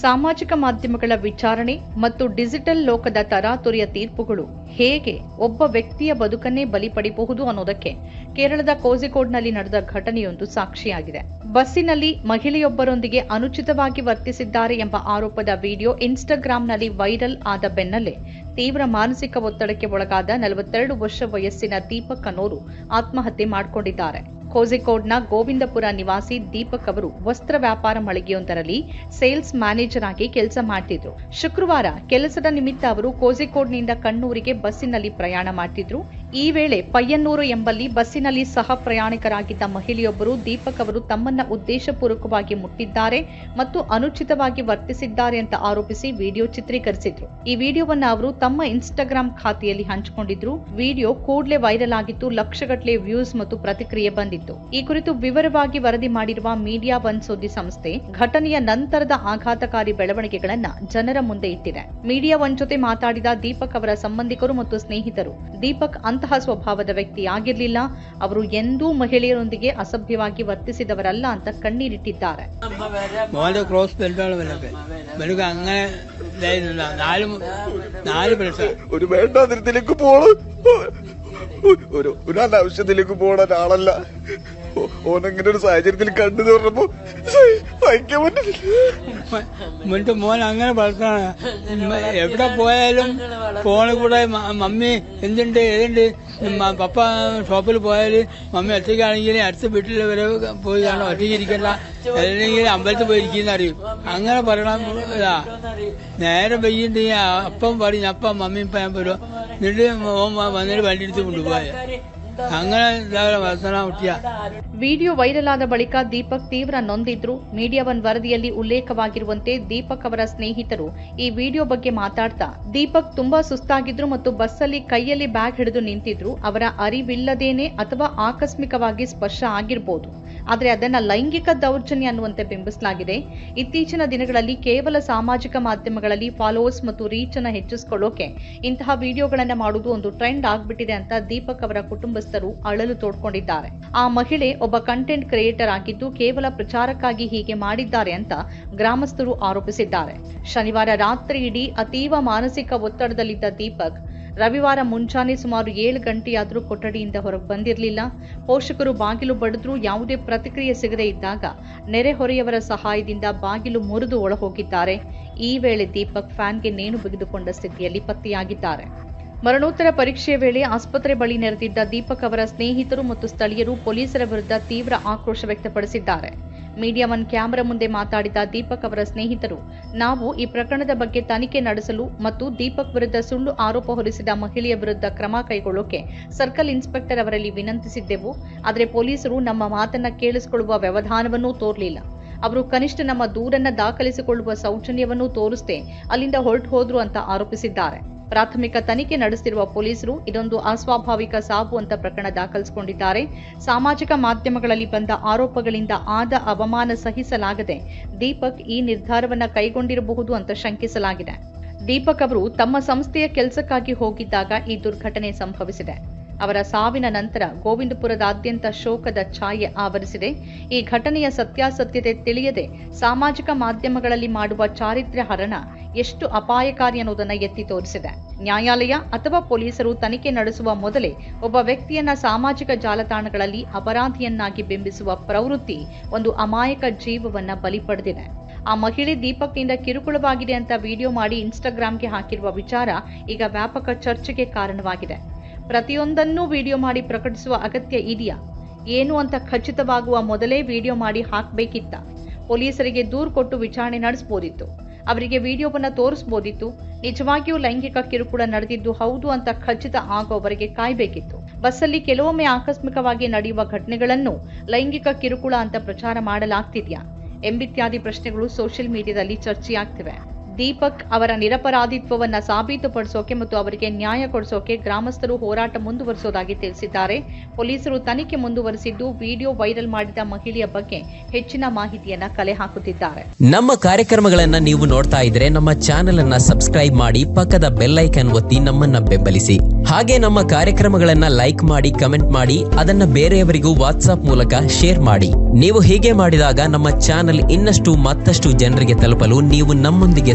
ಸಾಮಾಜಿಕ ಮಾಧ್ಯಮಗಳ ವಿಚಾರಣೆ ಮತ್ತು ಡಿಜಿಟಲ್ ಲೋಕದ ತರಾತುರಿಯ ತೀರ್ಪುಗಳು ಹೇಗೆ ಒಬ್ಬ ವ್ಯಕ್ತಿಯ ಬದುಕನ್ನೇ ಬಲಿ ಪಡಿಬಹುದು ಅನ್ನೋದಕ್ಕೆ ಕೇರಳದ ಕೋಜಿಕೋಡ್ನಲ್ಲಿ ನಡೆದ ಘಟನೆಯೊಂದು ಸಾಕ್ಷಿಯಾಗಿದೆ. ಬಸ್ಸಿನಲ್ಲಿ ಮಹಿಳೆಯೊಬ್ಬರೊಂದಿಗೆ ಅನುಚಿತವಾಗಿ ವರ್ತಿಸಿದ್ದಾರೆ ಎಂಬ ಆರೋಪದ ವಿಡಿಯೋ ಇನ್ಸ್ಟಾಗ್ರಾಂನಲ್ಲಿ ವೈರಲ್ ಆದ ಬೆನ್ನಲ್ಲೇ ತೀವ್ರ ಮಾನಸಿಕ ಒತ್ತಡಕ್ಕೆ ಒಳಗಾದ ನಲವತ್ತೆರಡು ವರ್ಷ ವಯಸ್ಸಿನ ದೀಪಕ್ ಅನ್ನೋರು ಆತ್ಮಹತ್ಯೆ ಮಾಡಿಕೊಂಡಿದ್ದಾರೆ. ಕೋಝಿಕೋಡ್ನ ಗೋವಿಂದಪುರ ನಿವಾಸಿ ದೀಪಕ್ ಅವರು ವಸ್ತ್ರ ವ್ಯಾಪಾರ ಮಳಿಗೆಯೊಂದರಲ್ಲಿ ಸೇಲ್ಸ್ ಮ್ಯಾನೇಜರ್ ಆಗಿ ಕೆಲಸ ಮಾಡ್ತಿದ್ರು. ಶುಕ್ರವಾರ ಕೆಲಸದ ನಿಮಿತ್ತ ಅವರು ಕೋಝಿಕೋಡ್ನಿಂದ ಕಣ್ಣೂರಿಗೆ ಬಸ್ಸಿನಲ್ಲಿ ಪ್ರಯಾಣ ಮಾಡ್ತಿದ್ರು. ಈ ವೇಳೆ ಪಯ್ಯನ್ನೂರು ಎಂಬಲ್ಲಿ ಬಸ್ಸಿನಲ್ಲಿ ಸಹ ಪ್ರಯಾಣಿಕರಾಗಿದ್ದ ಮಹಿಳೆಯೊಬ್ಬರು ದೀಪಕ್ ಅವರು ತಮ್ಮನ್ನ ಉದ್ದೇಶಪೂರ್ವಕವಾಗಿ ಮುಟ್ಟಿದ್ದಾರೆ ಮತ್ತು ಅನುಚಿತವಾಗಿ ವರ್ತಿಸಿದ್ದಾರೆ ಅಂತ ಆರೋಪಿಸಿ ವಿಡಿಯೋ ಚಿತ್ರೀಕರಿಸಿದ್ರು. ಈ ವಿಡಿಯೋವನ್ನ ಅವರು ತಮ್ಮ ಇನ್ಸ್ಟಾಗ್ರಾಂ ಖಾತೆಯಲ್ಲಿ ಹಂಚಿಕೊಂಡಿದ್ರು. ವಿಡಿಯೋ ಕೂಡಲೇ ವೈರಲ್ ಆಗಿತ್ತು ಲಕ್ಷಗಟ್ಟಲೆ ವ್ಯೂಸ್ ಮತ್ತು ಪ್ರತಿಕ್ರಿಯೆ ಬಂದಿತ್ತು. ಈ ಕುರಿತು ವಿವರವಾಗಿ ವರದಿ ಮಾಡಿರುವ ಮೀಡಿಯಾ ಒನ್ ಸುದ್ದಿ ಸಂಸ್ಥೆ, ಘಟನೆಯ ನಂತರದ ಆಘಾತಕಾರಿ ಬೆಳವಣಿಗೆಗಳನ್ನ ಜನರ ಮುಂದೆ ಇಟ್ಟಿದೆ. ಮೀಡಿಯಾ ಒನ್ ಜೊತೆ ಮಾತಾಡಿದ ದೀಪಕ್ ಅವರ ಸಂಬಂಧಿಕರು ಮತ್ತು ಸ್ನೇಹಿತರು, ದೀಪಕ್ ಅಂತಹ ಸ್ವಭಾವದ ವ್ಯಕ್ತಿ ಆಗಿರಲಿಲ್ಲ ಅವರು ಎಂದೂ ಮಹಿಳೆಯರೊಂದಿಗೆ ಅಸಭ್ಯವಾಗಿ ವರ್ತಿಸಿದವರಲ್ಲ ಅಂತ ಕಣ್ಣೀರಿಟ್ಟಿದ್ದಾರೆ ഒരു അനാവശ്യത്തിലേക്ക് പോണ ഒരാളല്ല ഓനങ്ങനെ ഒരു സാഹചര്യത്തിൽ കണ്ടു പറഞ്ഞപ്പോ സഹിക്കാൻ പറ്റില്ല മറ്റു മോൻ അങ്ങനെ വളർത്താണ് എവിടെ പോയാലും ഫോണിൽ കൂടെ മമ്മി എന്തുണ്ട് ഏതുണ്ട്? പപ്പ ഷോപ്പിൽ പോയാൽ മമ്മി ഒറ്റയ്ക്കാണെങ്കിൽ അടുത്ത വീട്ടിൽ വരെ പോയി കാണാം ഒറ്റയ്ക്ക് ഇരിക്കണ്ട അല്ലെങ്കിൽ അമ്പലത്തിൽ പോയി ഇരിക്കുന്ന അറിയും. അങ്ങനെ പറയണം. ഇതാ നേരെ പെയ്യുണ്ടെങ്കിൽ അപ്പം പറയും അപ്പം മമ്മി ഇപ്പം ഞാൻ മോൻ വ- വന്നിട്ട് വണ്ടി എടുത്ത് കൊണ്ടുപോയ. ವಿಡಿಯೋ ವೈರಲ್ ಆದ ಬಳಿಕ ದೀಪಕ್ ತೀವ್ರ ನೊಂದಿದ್ರು. ಮೀಡಿಯಾ ಒನ್ ವರದಿಯಲ್ಲಿ ಉಲ್ಲೇಖವಾಗಿರುವಂತೆ ದೀಪಕ್ ಅವರ ಸ್ನೇಹಿತರು ಈ ವಿಡಿಯೋ ಬಗ್ಗೆ ಮಾತಾಡ್ತಾ ದೀಪಕ್ ತುಂಬಾ ಸುಸ್ತಾಗಿದ್ರು ಮತ್ತು ಬಸ್ಸಲ್ಲಿ ಕೈಯಲ್ಲಿ ಬ್ಯಾಗ್ ಹಿಡಿದು ನಿಂತಿದ್ರು. ಅವರ ಅರಿವಿಲ್ಲದೇನೆ ಅಥವಾ ಆಕಸ್ಮಿಕವಾಗಿ ಸ್ಪರ್ಶ ಆಗಿರ್ಬೋದು. ಆದರೆ ಅದನ್ನ ಲೈಂಗಿಕ ದೌರ್ಜನ್ಯ ಅನ್ನುವಂತೆ ಬಿಂಬಿಸಲಾಗಿದೆ. ಇತ್ತೀಚಿನ ದಿನಗಳಲ್ಲಿ ಕೇವಲ ಸಾಮಾಜಿಕ ಮಾಧ್ಯಮಗಳಲ್ಲಿ ಫಾಲೋವರ್ಸ್ ಮತ್ತು ರೀಚ್ ಅನ್ನ ಹೆಚ್ಚಿಸಿಕೊಳ್ಳೋಕೆ ಇಂತಹ ವಿಡಿಯೋಗಳನ್ನ ಮಾಡುವುದು ಒಂದು ಟ್ರೆಂಡ್ ಆಗ್ಬಿಟ್ಟಿದೆ ಅಂತ ದೀಪಕ್ ಅವರ ಕುಟುಂಬಸ್ಥರು ಅಳಲು ತೋಡ್ಕೊಂಡಿದ್ದಾರೆ. ಆ ಮಹಿಳೆ ಒಬ್ಬ ಕಂಟೆಂಟ್ ಕ್ರಿಯೇಟರ್ ಆಗಿದ್ದು ಕೇವಲ ಪ್ರಚಾರಕ್ಕಾಗಿ ಹೀಗೆ ಮಾಡಿದ್ದಾರೆ ಅಂತ ಗ್ರಾಮಸ್ಥರು ಆರೋಪಿಸಿದ್ದಾರೆ. ಶನಿವಾರ ರಾತ್ರಿ ಇಡೀ ಅತೀವ ಮಾನಸಿಕ ಒತ್ತಡದಲ್ಲಿದ್ದ ದೀಪಕ್ ರವಿವಾರ ಮುಂಜಾನೆ ಸುಮಾರು ಏಳು ಗಂಟೆಯಾದರೂ ಕೊಠಡಿಯಿಂದ ಹೊರಗೆ ಬಂದಿರಲಿಲ್ಲ. ಪೋಷಕರು ಬಾಗಿಲು ಬಡಿದ್ರೂ, ಯಾವುದೇ ಪ್ರತಿಕ್ರಿಯೆ ಸಿಗದೇ ಇದ್ದಾಗ ನೆರೆಹೊರೆಯವರ ಸಹಾಯದಿಂದ ಬಾಗಿಲು ಮುರಿದು ಒಳಹೋಗಿದ್ದಾರೆ. ಈ ವೇಳೆ ದೀಪಕ್ ಫ್ಯಾನ್ಗೆ ನೇಣು ಬಿಗಿದುಕೊಂಡ ಸ್ಥಿತಿಯಲ್ಲಿ ಪತ್ತೆಯಾಗಿದ್ದಾರೆ. ಮರಣೋತ್ತರ ಪರೀಕ್ಷೆ ವೇಳೆ ಆಸ್ಪತ್ರೆ ಬಳಿ ನೆರೆದಿದ್ದ ದೀಪಕ್ ಅವರ ಸ್ನೇಹಿತರು ಮತ್ತು ಸ್ಥಳೀಯರು ಪೊಲೀಸರ ವಿರುದ್ಧ ತೀವ್ರ ಆಕ್ರೋಶ ವ್ಯಕ್ತಪಡಿಸಿದ್ದಾರೆ. ಮೀಡಿಯಾ ಒನ್ ಕ್ಯಾಮೆರಾ ಮುಂದೆ ಮಾತಾಡಿದ ದೀಪಕ್ ಅವರ ಸ್ನೇಹಿತರು, ನಾವು ಈ ಪ್ರಕರಣದ ಬಗ್ಗೆ ತನಿಖೆ ನಡೆಸಲು ಮತ್ತು ದೀಪಕ್ ವಿರುದ್ಧ ಸುಳ್ಳು ಆರೋಪ ಹೊರಿಸಿದ ಮಹಿಳೆಯ ವಿರುದ್ಧ ಕ್ರಮ ಕೈಗೊಳ್ಳೋಕೆ ಸರ್ಕಲ್ ಇನ್ಸ್ಪೆಕ್ಟರ್ ಅವರಲ್ಲಿ ವಿನಂತಿಸಿದ್ದೆವು. ಆದರೆ ಪೊಲೀಸರು ನಮ್ಮ ಮಾತನ್ನ ಕೇಳಿಸಿಕೊಳ್ಳುವ ವ್ಯವಧಾನವನ್ನೂ ತೋರಲಿಲ್ಲ. ಅವರು ಕನಿಷ್ಠ ನಮ್ಮ ದೂರನ್ನ ದಾಖಲಿಸಿಕೊಳ್ಳುವ ಸೌಜನ್ಯವನ್ನೂ ತೋರಿಸದೆ ಅಲ್ಲಿಂದ ಹೊರಟು ಹೋದ್ರು ಅಂತ ಆರೋಪಿಸಿದ್ದಾರೆ. ಪ್ರಾಥಮಿಕ ತನಿಖೆ ನಡೆಸಿರುವ ಪೊಲೀಸರು ಇದೊಂದು ಅಸ್ವಾಭಾವಿಕ ಸಾವು ಅಂತ ಪ್ರಕರಣ ದಾಖಲಿಸಿಕೊಂಡಿದ್ದಾರೆ. ಸಾಮಾಜಿಕ ಮಾಧ್ಯಮಗಳಲ್ಲಿ ಬಂದ ಆರೋಪಗಳಿಂದ ಆದ ಅವಮಾನ ಸಹಿಸಲಾಗದೆ ದೀಪಕ್ ಈ ನಿರ್ಧಾರವನ್ನು ಕೈಗೊಂಡಿರಬಹುದು ಅಂತ ಶಂಕಿಸಲಾಗಿದೆ. ದೀಪಕ್ ಅವರು ತಮ್ಮ ಸಂಸ್ಥೆಯ ಕೆಲಸಕ್ಕಾಗಿ ಹೋಗಿದ್ದಾಗ ಈ ದುರ್ಘಟನೆ ಸಂಭವಿಸಿದೆ. ಅವರ ಸಾವಿನ ನಂತರ ಗೋವಿಂದಪುರದಾದ್ಯಂತ ಶೋಕದ ಛಾಯೆ ಆವರಿಸಿದೆ. ಈ ಘಟನೆಯ ಸತ್ಯಾಸತ್ಯತೆ ತಿಳಿಯದೆ ಸಾಮಾಜಿಕ ಮಾಧ್ಯಮಗಳಲ್ಲಿ ಮಾಡುವ ಚಾರಿತ್ರ್ಯ ಹರಣ ಎಷ್ಟು ಅಪಾಯಕಾರಿ ಅನ್ನೋದನ್ನು ಎತ್ತಿ ತೋರಿಸಿದೆ. ನ್ಯಾಯಾಲಯ ಅಥವಾ ಪೊಲೀಸರು ತನಿಖೆ ನಡೆಸುವ ಮೊದಲೇ ಒಬ್ಬ ವ್ಯಕ್ತಿಯನ್ನ ಸಾಮಾಜಿಕ ಜಾಲತಾಣಗಳಲ್ಲಿ ಅಪರಾಧಿಯನ್ನಾಗಿ ಬಿಂಬಿಸುವ ಪ್ರವೃತ್ತಿ ಒಂದು ಅಮಾಯಕ ಜೀವವನ್ನ ಬಲಿ ಪಡೆದಿದೆ. ಆ ಮಹಿಳೆ ದೀಪಕ್ನಿಂದ ಕಿರುಕುಳವಾಗಿದೆ ಅಂತ ವಿಡಿಯೋ ಮಾಡಿ ಇನ್ಸ್ಟಾಗ್ರಾಮ್ಗೆ ಹಾಕಿರುವ ವಿಚಾರ ಈಗ ವ್ಯಾಪಕ ಚರ್ಚೆಗೆ ಕಾರಣವಾಗಿದೆ. ಪ್ರತಿಯೊಂದನ್ನೂ ವಿಡಿಯೋ ಮಾಡಿ ಪ್ರಕಟಿಸುವ ಅಗತ್ಯ ಇದೆಯಾ? ಏನು ಅಂತ ಖಚಿತವಾಗುವ ಮೊದಲೇ ವಿಡಿಯೋ ಮಾಡಿ ಹಾಕಬೇಕಿತ್ತ? ಪೊಲೀಸರಿಗೆ ದೂರು ಕೊಟ್ಟು ವಿಚಾರಣೆ ನಡೆಸಬಹುದಿತ್ತು ಅವರಿಗೆ ವಿಡಿಯೋವನ್ನ ತೋರಿಸಬಹುದಿತ್ತು ನಿಜವಾಗಿಯೂ ಲೈಂಗಿಕ ಕಿರುಕುಳ ನಡೆದಿದ್ದು ಹೌದು ಅಂತ ಖಚಿತ ಆಗೋವರೆಗೆ ಕಾಯಬೇಕಿತ್ತು. ಬಸ್ಸಲ್ಲಿ ಕೆಲವೊಮ್ಮೆ ಆಕಸ್ಮಿಕವಾಗಿ ನಡೆಯುವ ಘಟನೆಗಳನ್ನು ಲೈಂಗಿಕ ಕಿರುಕುಳ ಅಂತ ಪ್ರಚಾರ ಮಾಡಲಾಗ್ತಿದ್ಯಾ? ಎಂಬಿತ್ಯಾದಿ ಪ್ರಶ್ನೆಗಳು ಸೋಷಿಯಲ್ ಮೀಡಿಯಾದಲ್ಲಿ ಚರ್ಚೆಯಾಗ್ತಿವೆ. ದೀಪಕ್ ಅವರ ನಿರಪರಾಧಿತ್ವವನ್ನ ಸಾಬೀತುಪಡಿಸೋಕೆ ಮತ್ತು ಅವರಿಗೆ ನ್ಯಾಯ ಕೊಡಿಸೋಕೆ ಗ್ರಾಮಸ್ಥರು ಹೋರಾಟ ಮುಂದುವರಿಸೋದಾಗಿ ತಿಳಿಸಿದ್ದಾರೆ. ಪೊಲೀಸರು ತನಿಖೆ ಮುಂದುವರಿಸಿದ್ದು ವಿಡಿಯೋ ವೈರಲ್ ಮಾಡಿದ ಮಹಿಳೆಯ ಬಗ್ಗೆ ಹೆಚ್ಚಿನ ಮಾಹಿತಿಯನ್ನ ಕಲೆ ಹಾಕುತ್ತಿದ್ದಾರೆ. ನಮ್ಮ ಕಾರ್ಯಕ್ರಮಗಳನ್ನ ನೀವು ನೋಡ್ತಾ ಇದ್ರೆ ನಮ್ಮ ಚಾನೆಲ್ ಅನ್ನ ಸಬ್ಸ್ಕ್ರೈಬ್ ಮಾಡಿ ಪಕ್ಕದ ಬೆಲ್ಲೈಕನ್ ಒತ್ತಿ ನಮ್ಮನ್ನ ಬೆಂಬಲಿಸಿ. ಹಾಗೆ ನಮ್ಮ ಕಾರ್ಯಕ್ರಮಗಳನ್ನ ಲೈಕ್ ಮಾಡಿ, ಕಮೆಂಟ್ ಮಾಡಿ, ಅದನ್ನ ಬೇರೆಯವರಿಗೂ ವಾಟ್ಸ್ಆಪ್ ಮೂಲಕ ಶೇರ್ ಮಾಡಿ. ನೀವು ಹೀಗೆ ಮಾಡಿದಾಗ ನಮ್ಮ ಚಾನೆಲ್ ಇನ್ನಷ್ಟು ಮತ್ತಷ್ಟು ಜನರಿಗೆ ತಲುಪಲು ನೀವು ನಮ್ಮೊಂದಿಗೆ